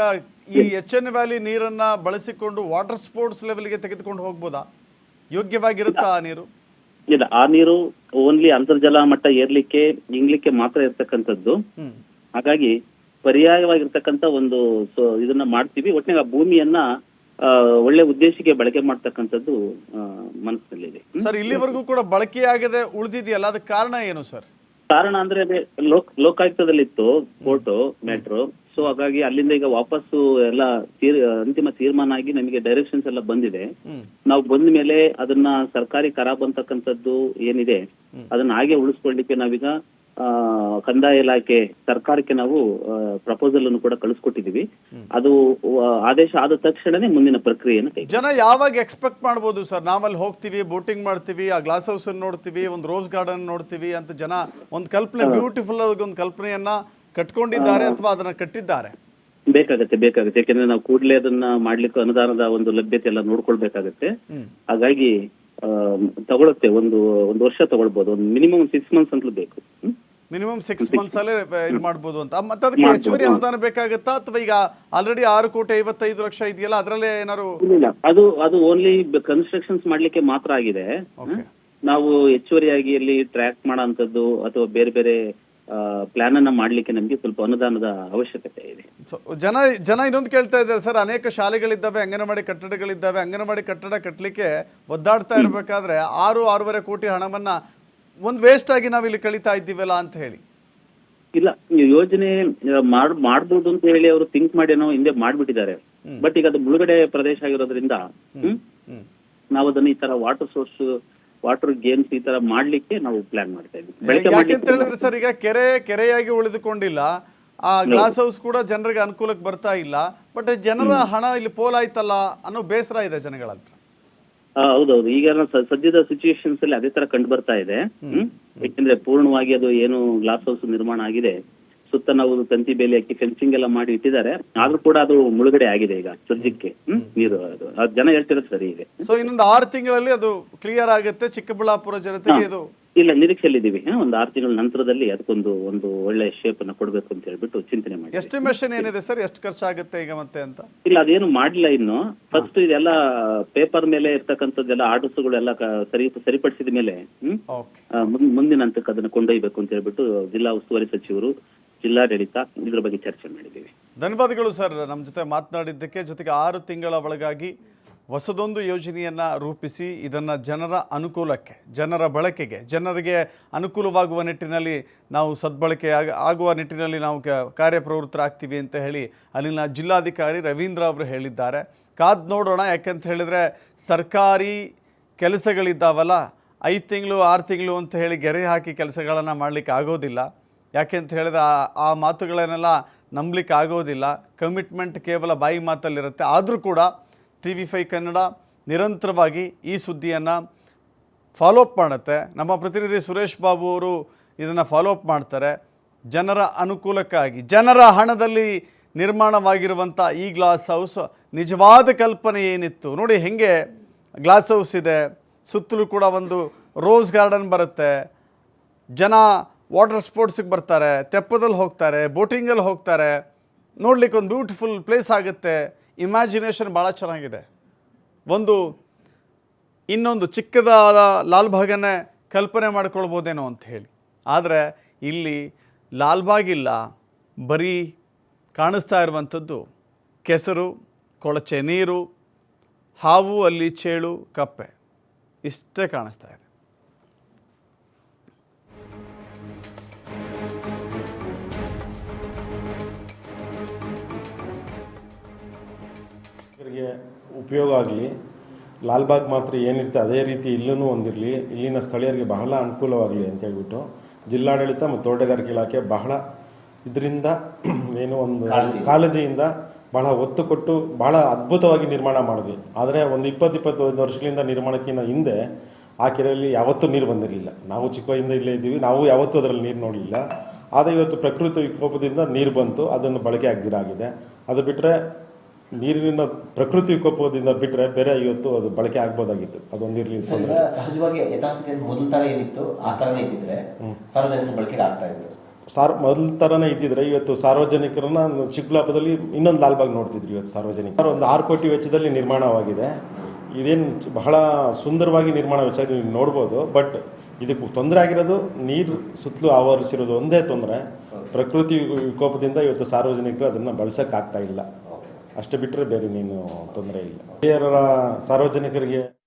ಈ ಎಚ್ ಎನ್ ವ್ಯಾಲಿ ನೀರನ್ನ ಬಳಸಿಕೊಂಡು ವಾಟರ್ ಸ್ಪೋರ್ಟ್ಸ್ ಲೆವೆಲ್ಗೆ ತೆಗೆದುಕೊಂಡು ಹೋಗ್ಬೋದಾ? ಯೋಗ್ಯವಾಗಿರುತ್ತಾ ಆ ನೀರು? ಇಲ್ಲ ಆ ನೀರು ಓನ್ಲಿ ಅಂತರ್ಜಲ ಮಟ್ಟ ಏರ್ಲಿಕ್ಕೆ ಇಂಗ್ಲಿಕ್ಕೆ ಮಾತ್ರ ಇರ್ತಕ್ಕಂಥದ್ದು. ಹಾಗಾಗಿ ಪರ್ಯಾಯವಾಗಿರ್ತಕ್ಕಂಥ ಒಂದು ಇದನ್ನ ಮಾಡ್ತೀವಿ. ಒಟ್ಟಿನಾಗ ಆ ಭೂಮಿಯನ್ನ ಒಳ್ಳೆ ಉದ್ದೇಶಕ್ಕೆ ಬಳಕೆ ಮಾಡ್ತಕ್ಕಂಥದ್ದು ಮನಸ್ಸಲ್ಲಿದೆ ಮನಸ್ಸಿನಲ್ಲಿದೆ? ಸರ್ ಇಲ್ಲಿವರೆಗೂ ಕೂಡ ಬಳಕೆಯಾಗದೆ ಉಳಿದಿದೆಯಲ್ಲ? ಅದಕ್ಕೆ ಕಾರಣ ಏನು ಸರ್? ಕಾರಣ ಅಂದ್ರೆ ಅದೇ ಲೋಕ್ ಲೋಕಾಯುಕ್ತದಲ್ಲಿತ್ತು ಕೋರ್ಟ್ ಮ್ಯಾಟ್ರು. ಸೊ ಹಾಗಾಗಿ ಅಲ್ಲಿಂದ ಈಗ ವಾಪಸ್ಸು ಎಲ್ಲ ತೀರ್ ಅಂತಿಮ ತೀರ್ಮಾನ ಆಗಿ ನಮಗೆ ಡೈರೆಕ್ಷನ್ಸ್ ಎಲ್ಲ ಬಂದಿದೆ. ನಾವು ಬಂದ ಮೇಲೆ ಅದನ್ನ ಸರ್ಕಾರಿ ಕರಾಬ್ ಅಂತಕ್ಕಂಥದ್ದು ಏನಿದೆ ಅದನ್ನ ಹಾಗೆ ಉಳಿಸ್ಕೊಳ್ಳಿಕ್ಕೆ ನಾವೀಗ ಕಂದಾಯ ಇಲಾಖೆ ಸರ್ಕಾರಕ್ಕೆ ನಾವು ಪ್ರಪೋಸಲ್ ಅನ್ನು ಕೂಡ ಕಳಿಸ್ಕೊಟ್ಟಿದೀವಿ ಅದು ಆದೇಶ ಆದ ತಕ್ಷಣನೇ ಮುಂದಿನ ಪ್ರಕ್ರಿಯೆಯನ್ನು ಕೈ ಜನ ಯಾವಾಗ ಎಕ್ಸ್ಪೆಕ್ಟ್ ಮಾಡ್ಬೋದು ಸರ್? ನಾವಲ್ಲಿ ಹೋಗ್ತೀವಿ ಬೋಟಿಂಗ್ ಮಾಡ್ತೀವಿ ಆ ಗ್ಲಾಸ್ ಹೌಸ್ ನೋಡ್ತೀವಿ ಒಂದು ರೋಸ್ ಗಾರ್ಡನ್ ನೋಡ್ತೀವಿ ಅಂತ ಜನ ಒಂದು ಕಲ್ಪನೆ ಬ್ಯೂಟಿಫುಲ್ ಆಗಿ ಒಂದು ಕಲ್ಪನೆಯನ್ನ ಕಟ್ಕೊಂಡಿದ್ದಾರೆ ಅಥವಾ ಅದನ್ನ ಕಟ್ಟಿದ್ದಾರೆ? ಬೇಕಾಗತ್ತೆ ಬೇಕಾಗುತ್ತೆ. ಯಾಕೆಂದ್ರೆ ನಾವು ಕೂಡಲೇ ಅದನ್ನ ಮಾಡ್ಲಿಕ್ಕೆ ಅನುದಾನದ ಒಂದು ಲಭ್ಯತೆ ಎಲ್ಲ ನೋಡ್ಕೊಳ್ಬೇಕಾಗತ್ತೆ. ಹಾಗಾಗಿ ತಗೊಳುತ್ತೆ. ಒಂದು ಒಂದು ವರ್ಷ ತಗೊಳ್ಬಹುದು ಒಂದು ಮಿನಿಮಮ್ ಸಿಕ್ಸ್ ಮಂತ್ಸ್ ಅಂತಲೂ ಬೇಕು? ಮಿನಿಮಮ್ ಸಿಕ್ಸ್ ಮಂತ್ಸ್ ಅಲ್ಲೇ ಇದು ಮಾಡ್ಬೋದು ಅಂತ. ಮತ್ತೆ ಅದಕ್ಕೆ ಹೆಚ್ಚುವರಿ ಅನುದಾನ ಬೇಕಾಗುತ್ತಾ? ಅಥವಾ ಈಗ ಆಲ್ರೆಡಿ ಆರು ಕೋಟಿ ಐವತ್ತೈದು ಲಕ್ಷ ಇದೆಯಲ್ಲ ಅದರಲ್ಲೇ ಏನಾದ್ರು ಇಲ್ಲ ಅದು ಅದು ಓನ್ಲಿ ಕನ್ಸ್ಟ್ರಕ್ಷನ್ಸ್ ಮಾಡ್ಲಿಕ್ಕೆ ಮಾತ್ರ ಆಗಿದೆ. ನಾವು ಹೆಚ್ಚುವರಿಯಾಗಿ ಇಲ್ಲಿ ಟ್ರ್ಯಾಕ್ ಮಾಡೋಂಥದ್ದು ಅಥವಾ ಬೇರೆ ಬೇರೆ ಪ್ಲಾನ್ ಅನ್ನ ಮಾಡ್ಲಿಕ್ಕೆ ನಮ್ಗೆ ಸ್ವಲ್ಪ ಅನುದಾನದ ಅವಶ್ಯಕತೆ ಇದೆ. ಜನ ಜನ ಇನ್ನೊಂದು ಕೇಳ್ತಾ ಇದ್ದಾರೆ ಸರ್ ಅನೇಕ ಶಾಲೆಗಳಿದ್ದಾವೆ ಅಂಗನವಾಡಿ ಕಟ್ಟಡಗಳಿದ್ದಾವೆ ಅಂಗನವಾಡಿ ಕಟ್ಟಡ ಕಟ್ಟಲಿಕ್ಕೆ ಒದ್ದಾಡ್ತಾ ಇರಬೇಕಾದ್ರೆ ಆರು ಆರೂವರೆ ಕೋಟಿ ಹಣವನ್ನ ಒಂದು ವೇಸ್ಟ್ ಆಗಿ ನಾವು ಇಲ್ಲಿ ಕಳೀತಾ ಇದ್ದೀವಲ್ಲ ಅಂತ ಹೇಳಿ. ಇಲ್ಲ ಯೋಜನೆ ಮಾಡ್ ಮಾಡ್ಬೋದು ಅಂತ ಹೇಳಿ ಅವರು ಥಿಂಕ್ ಮಾಡಿ ನಾವು ಹಿಂದೆ ಮಾಡ್ಬಿಟ್ಟಿದ್ದಾರೆ. ಬಟ್ ಈಗ ಅದು ಮುಳುಗಡೆ ಪ್ರದೇಶ ಆಗಿರೋದ್ರಿಂದ ನಾವು ಅದನ್ನ ಈ ತರ ವಾಟರ್ ಸೋರ್ಸ್ ವಾಟರ್ ಗೇಮ್ಸ್ ಈ ತರ ಮಾಡ್ಲಿಕ್ಕೆ ನಾವು ಪ್ಲಾನ್ ಮಾಡ್ತಾ ಇದ್ದೀವಿ. ಸರ್ ಈಗ ಕೆರೆ ಕೆರೆಯಾಗಿ ಉಳಿದುಕೊಂಡಿಲ್ಲ. ಆ ಗ್ಲಾಸ್ ಹೌಸ್ ಕೂಡ ಜನರಿಗೆ ಅನುಕೂಲಕ್ಕೆ ಬರ್ತಾ ಇಲ್ಲ. ಬಟ್ ಜನರ ಹಣ ಇಲ್ಲಿ ಪೋಲಾಯ್ತಲ್ಲ ಅನ್ನೋ ಬೇಸರ ಇದೆ ಜನಗಳ ಹತ್ರ. ಹೌದೌದು. ಈಗ ಸದ್ಯದ ಸಿಚುಯೇಷನ್ಸ್ ಅಲ್ಲಿ ಅದೇ ತರ ಕಂಡು ಬರ್ತಾ ಇದೆ. ಯಾಕಂದ್ರೆ ಪೂರ್ಣವಾಗಿ ಅದು ಏನು ಗ್ಲಾಸ್ ಹೌಸ್ ನಿರ್ಮಾಣ ಆಗಿದೆ. ಸುತ್ತ ನಾವು ತಂತಿ ಬೇಲಿ ಹಾಕಿ ಫೆನ್ಸಿಂಗ್ ಎಲ್ಲ ಮಾಡಿ ಇಟ್ಟಿದ್ದಾರೆ. ಆದ್ರೂ ಕೂಡ ಅದು ಮುಳುಗಡೆ ಆಗಿದೆ ಈಗ ಸದ್ಯಕ್ಕೆ ಹ್ಮ್. ನೀರು ಅದು ಜನ ಹೇಳ್ತಿರೋದು ಸರಿ ಇದೆ ಸೊ ಇನ್ನೊಂದು ಆರು ತಿಂಗಳಲ್ಲಿ ಅದು ಕ್ಲಿಯರ್ ಆಗುತ್ತೆ. ಚಿಕ್ಕಬಳ್ಳಾಪುರ ಜನತೆಗೆ ಇದು ಇಲ್ಲ ನಿರೀಕ್ಷೆಯಲ್ಲಿ ಇದೀವಿ ಒಂದು ಆರು ತಿಂಗಳ ನಂತರದಲ್ಲಿ ಅದಕ್ಕೊಂದು ಒಂದು ಒಳ್ಳೆ ಶೇಪ್ ಅನ್ನ ಕೊಡ್ಬೇಕು ಅಂತ ಹೇಳ್ಬಿಟ್ಟು ಚಿಂತನೆ ಮಾಡಿ ಎಸ್ಟಿಮೇಷನ್ ಏನಿದೆ ಸರ್ ಎಷ್ಟು ಖರ್ಚಾಗುತ್ತೆ ಈಗ ಮತ್ತೆ ಅಂತ? ಇಲ್ಲ ಅದೇನು ಮಾಡಿಲ್ಲ ಇನ್ನು. ಫಸ್ಟ್ ಇದೆಲ್ಲ ಪೇಪರ್ ಮೇಲೆ ಇರ್ತಕ್ಕಂಥದ್ದೆಲ್ಲ ಆರ್ಡರ್ಸ್ಗಳೆಲ್ಲ ಸರಿ ಸರಿಪಡಿಸಿದ ಮೇಲೆ ಮುಂದಿನ ಹಂತಕ್ಕೆ ಅದನ್ನ ಕೊಂಡೊಯ್ಬೇಕು ಅಂತ ಹೇಳ್ಬಿಟ್ಟು ಜಿಲ್ಲಾ ಉಸ್ತುವಾರಿ ಸಚಿವರು ಜಿಲ್ಲಾಡಳಿತ ಇದ್ರ ಬಗ್ಗೆ ಚರ್ಚೆ ಮಾಡಿದ್ದೀವಿ. ಧನ್ಯವಾದಗಳು ಸರ್ ನಮ್ಮ ಜೊತೆ ಮಾತನಾಡಿದ್ದಕ್ಕೆ ಜೊತೆಗೆ ಆರು ತಿಂಗಳ ಒಳಗಾಗಿ ಹೊಸದೊಂದು ಯೋಜನೆಯನ್ನು ರೂಪಿಸಿ ಇದನ್ನು ಜನರ ಅನುಕೂಲಕ್ಕೆ, ಜನರ ಬಳಕೆಗೆ, ಜನರಿಗೆ ಅನುಕೂಲವಾಗುವ ನಿಟ್ಟಿನಲ್ಲಿ ನಾವು ಸದ್ಬಳಕೆ ಆಗ- ಆಗುವ ನಿಟ್ಟಿನಲ್ಲಿ ನಾವು ಕಾರ್ಯಪ್ರವೃತ್ತರಾಗ್ತೀವಿ ಅಂತ ಹೇಳಿ ಅಲ್ಲಿನ ಜಿಲ್ಲಾಧಿಕಾರಿ ರವೀಂದ್ರ ಅವರು ಹೇಳಿದ್ದಾರೆ. ಕಾದ್ ನೋಡೋಣ, ಯಾಕಂತ ಹೇಳಿದರೆ ಸರ್ಕಾರಿ ಕೆಲಸಗಳಿದ್ದಾವಲ್ಲ, ಐದು ತಿಂಗಳು, ಆರು ತಿಂಗಳು ಅಂತ ಹೇಳಿ ಗೆರೆ ಹಾಕಿ ಕೆಲಸಗಳನ್ನು ಮಾಡಲಿಕ್ಕೆ ಆಗೋದಿಲ್ಲ. ಯಾಕೆ ಅಂತ ಹೇಳಿದ್ರೆ ಆ ಆ ಮಾತುಗಳನ್ನೆಲ್ಲ ನಂಬಲಿಕ್ಕೆ ಆಗೋದಿಲ್ಲ. ಕಮಿಟ್ಮೆಂಟ್ ಕೇವಲ ಬಾಯಿ ಮಾತಲ್ಲಿರುತ್ತೆ. ಆದರೂ ಕೂಡ ಟಿ ವಿ ಫೈ ಕನ್ನಡ ನಿರಂತರವಾಗಿ ಈ ಸುದ್ದಿಯನ್ನು ಫಾಲೋ ಅಪ್ ಮಾಡುತ್ತೆ. ನಮ್ಮ ಪ್ರತಿನಿಧಿ ಸುರೇಶ್ ಬಾಬು ಅವರು ಇದನ್ನು ಫಾಲೋ ಅಪ್ ಮಾಡ್ತಾರೆ. ಜನರ ಅನುಕೂಲಕ್ಕಾಗಿ, ಜನರ ಹಣದಲ್ಲಿ ನಿರ್ಮಾಣವಾಗಿರುವಂಥ ಈ ಗ್ಲಾಸ್ ಹೌಸ್ ನಿಜವಾದ ಕಲ್ಪನೆ ಏನಿತ್ತು? ನೋಡಿ ಹೆಂಗೆ ಗ್ಲಾಸ್ ಹೌಸ್ ಇದೆ. ಸುತ್ತಲೂ ಕೂಡ ಒಂದು ರೋಸ್ ಗಾರ್ಡನ್ ಬರುತ್ತೆ. ಜನ ವಾಟರ್ ಸ್ಪೋರ್ಟ್ಸಿಗೆ ಬರ್ತಾರೆ, ತೆಪ್ಪದಲ್ಲಿ ಹೋಗ್ತಾರೆ ಬೋಟಿಂಗಲ್ಲಿ ಹೋಗ್ತಾರೆ. ನೋಡ್ಲಿಕ್ಕೆ ಒಂದು ಬ್ಯೂಟಿಫುಲ್ ಪ್ಲೇಸ್ ಆಗುತ್ತೆ. ಇಮ್ಯಾಜಿನೇಷನ್ ಭಾಳ ಚೆನ್ನಾಗಿದೆ. ಒಂದು, ಇನ್ನೊಂದು ಚಿಕ್ಕದಾದ ಲಾಲ್ಬಾಗನ್ನೇ ಕಲ್ಪನೆ ಮಾಡ್ಕೊಳ್ಬೋದೇನೋ ಅಂತ ಹೇಳಿ. ಆದರೆ ಇಲ್ಲಿ ಲಾಲ್ಬಾಗ್ ಇಲ್ಲ ಬರೀ ಕಾಣಿಸ್ತಾ ಇರುವಂಥದ್ದು ಕೆಸರು, ಕೊಳಚೆ ನೀರು, ಹಾವು, ಅಲ್ಲಿ ಚೇಳು, ಕಪ್ಪೆ, ಇಷ್ಟೇ ಕಾಣಿಸ್ತಾ ಇದೆ. ಅವರಿಗೆ ಉಪಯೋಗ ಆಗಲಿ ಲಾಲ್ಬಾಗ್ ಮಾತ್ರ ಏನಿರುತ್ತೆ ಅದೇ ರೀತಿ ಇಲ್ಲೂ ಒಂದಿರಲಿ ಇಲ್ಲಿನ ಸ್ಥಳೀಯರಿಗೆ ಬಹಳ ಅನುಕೂಲವಾಗಲಿ ಅಂತ ಹೇಳ್ಬಿಟ್ಟು ಜಿಲ್ಲಾಡಳಿತ ಮತ್ತು ತೋಟಗಾರಿಕೆ ಇಲಾಖೆ ಬಹಳ ಇದರಿಂದ ಏನು ಒಂದು ಕಾಳಜಿಯಿಂದ ಬಹಳ ಒತ್ತು ಕೊಟ್ಟು ಬಹಳ ಅದ್ಭುತವಾಗಿ ನಿರ್ಮಾಣ ಮಾಡಿದ್ವಿ. ಆದರೆ ಒಂದು ಇಪ್ಪತ್ತು ಇಪ್ಪತ್ತೈದು ವರ್ಷಗಳಿಂದ ನಿರ್ಮಾಣಕ್ಕಿಂತ ಹಿಂದೆ ಆ ಕೆರೆಯಲ್ಲಿ ಯಾವತ್ತೂ ನೀರು ಬಂದಿರಲಿಲ್ಲ. ನಾವು ಚಿಕ್ಕವಯಿಂದ ಇಲ್ಲೇ ಇದ್ದೀವಿ ನಾವು ಯಾವತ್ತೂ ಅದರಲ್ಲಿ ನೀರು ನೋಡಲಿಲ್ಲ ಆದರೆ ಇವತ್ತು ಪ್ರಕೃತಿ ವಿಕೋಪದಿಂದ ನೀರು ಬಂತು ಅದನ್ನು ಬಳಕೆ ಆಗದಿರಾಗಿದೆ. ಅದು ಬಿಟ್ಟರೆ ನೀರಿನ ಪ್ರಕೃತಿ ವಿಕೋಪದಿಂದ ಬಿಟ್ಟರೆ ಬೇರೆ ಇವತ್ತು ಅದು ಬಳಕೆ ಆಗ್ಬೋದಾಗಿತ್ತು. ಅದೊಂದಿರಲಿ ಸಹಜವಾಗಿ ಯಥಾಸ್ಥಿತಿ ಮೊದಲ ತರ ಏನಿತ್ತು ಆ ತರನೇ ಇದ್ದಿದ್ರೆ ಸಾರ್ವಜನಿಕ ಬಳಕೆಗೆ ಆಗ್ತಾ ಇದ್ರು. ಸಾರ್ ಮೊದಲ ಥರನೇ ಇದ್ದಿದ್ರೆ ಇವತ್ತು ಸಾರ್ವಜನಿಕರನ್ನ ಚಿಕ್ಕಬಳ್ಳಾಪುರದಲ್ಲಿ ಇನ್ನೊಂದು ಲಾಲ್ಬಾಗ್ ನೋಡ್ತಿದ್ರು ಇವತ್ತು ಸಾರ್ವಜನಿಕರು. ಒಂದು ಆರು ಕೋಟಿ ವೆಚ್ಚದಲ್ಲಿ ನಿರ್ಮಾಣವಾಗಿದೆ. ಇದೇನು ಬಹಳ ಸುಂದರವಾಗಿ ನಿರ್ಮಾಣ ವೆಚ್ಚ ನೀವು ನೋಡ್ಬೋದು ಬಟ್ ಇದಕ್ಕೆ ತೊಂದರೆ ಆಗಿರೋದು ನೀರು ಸುತ್ತಲೂ ಆವರಿಸಿರೋದು ಒಂದೇ ತೊಂದರೆ. ಪ್ರಕೃತಿ ವಿಕೋಪದಿಂದ ಇವತ್ತು ಸಾರ್ವಜನಿಕರು ಅದನ್ನು ಬಳಸೋಕ್ಕಾಗ್ತಾ ಇಲ್ಲ. ಅಷ್ಟೇ ಬಿಟ್ಟರೆ ಬೇರೆ ನೀನು ತೊಂದರೆ ಇಲ್ಲ. ಹಿರಿಯರ ಸಾರ್ವಜನಿಕರಿಗೆ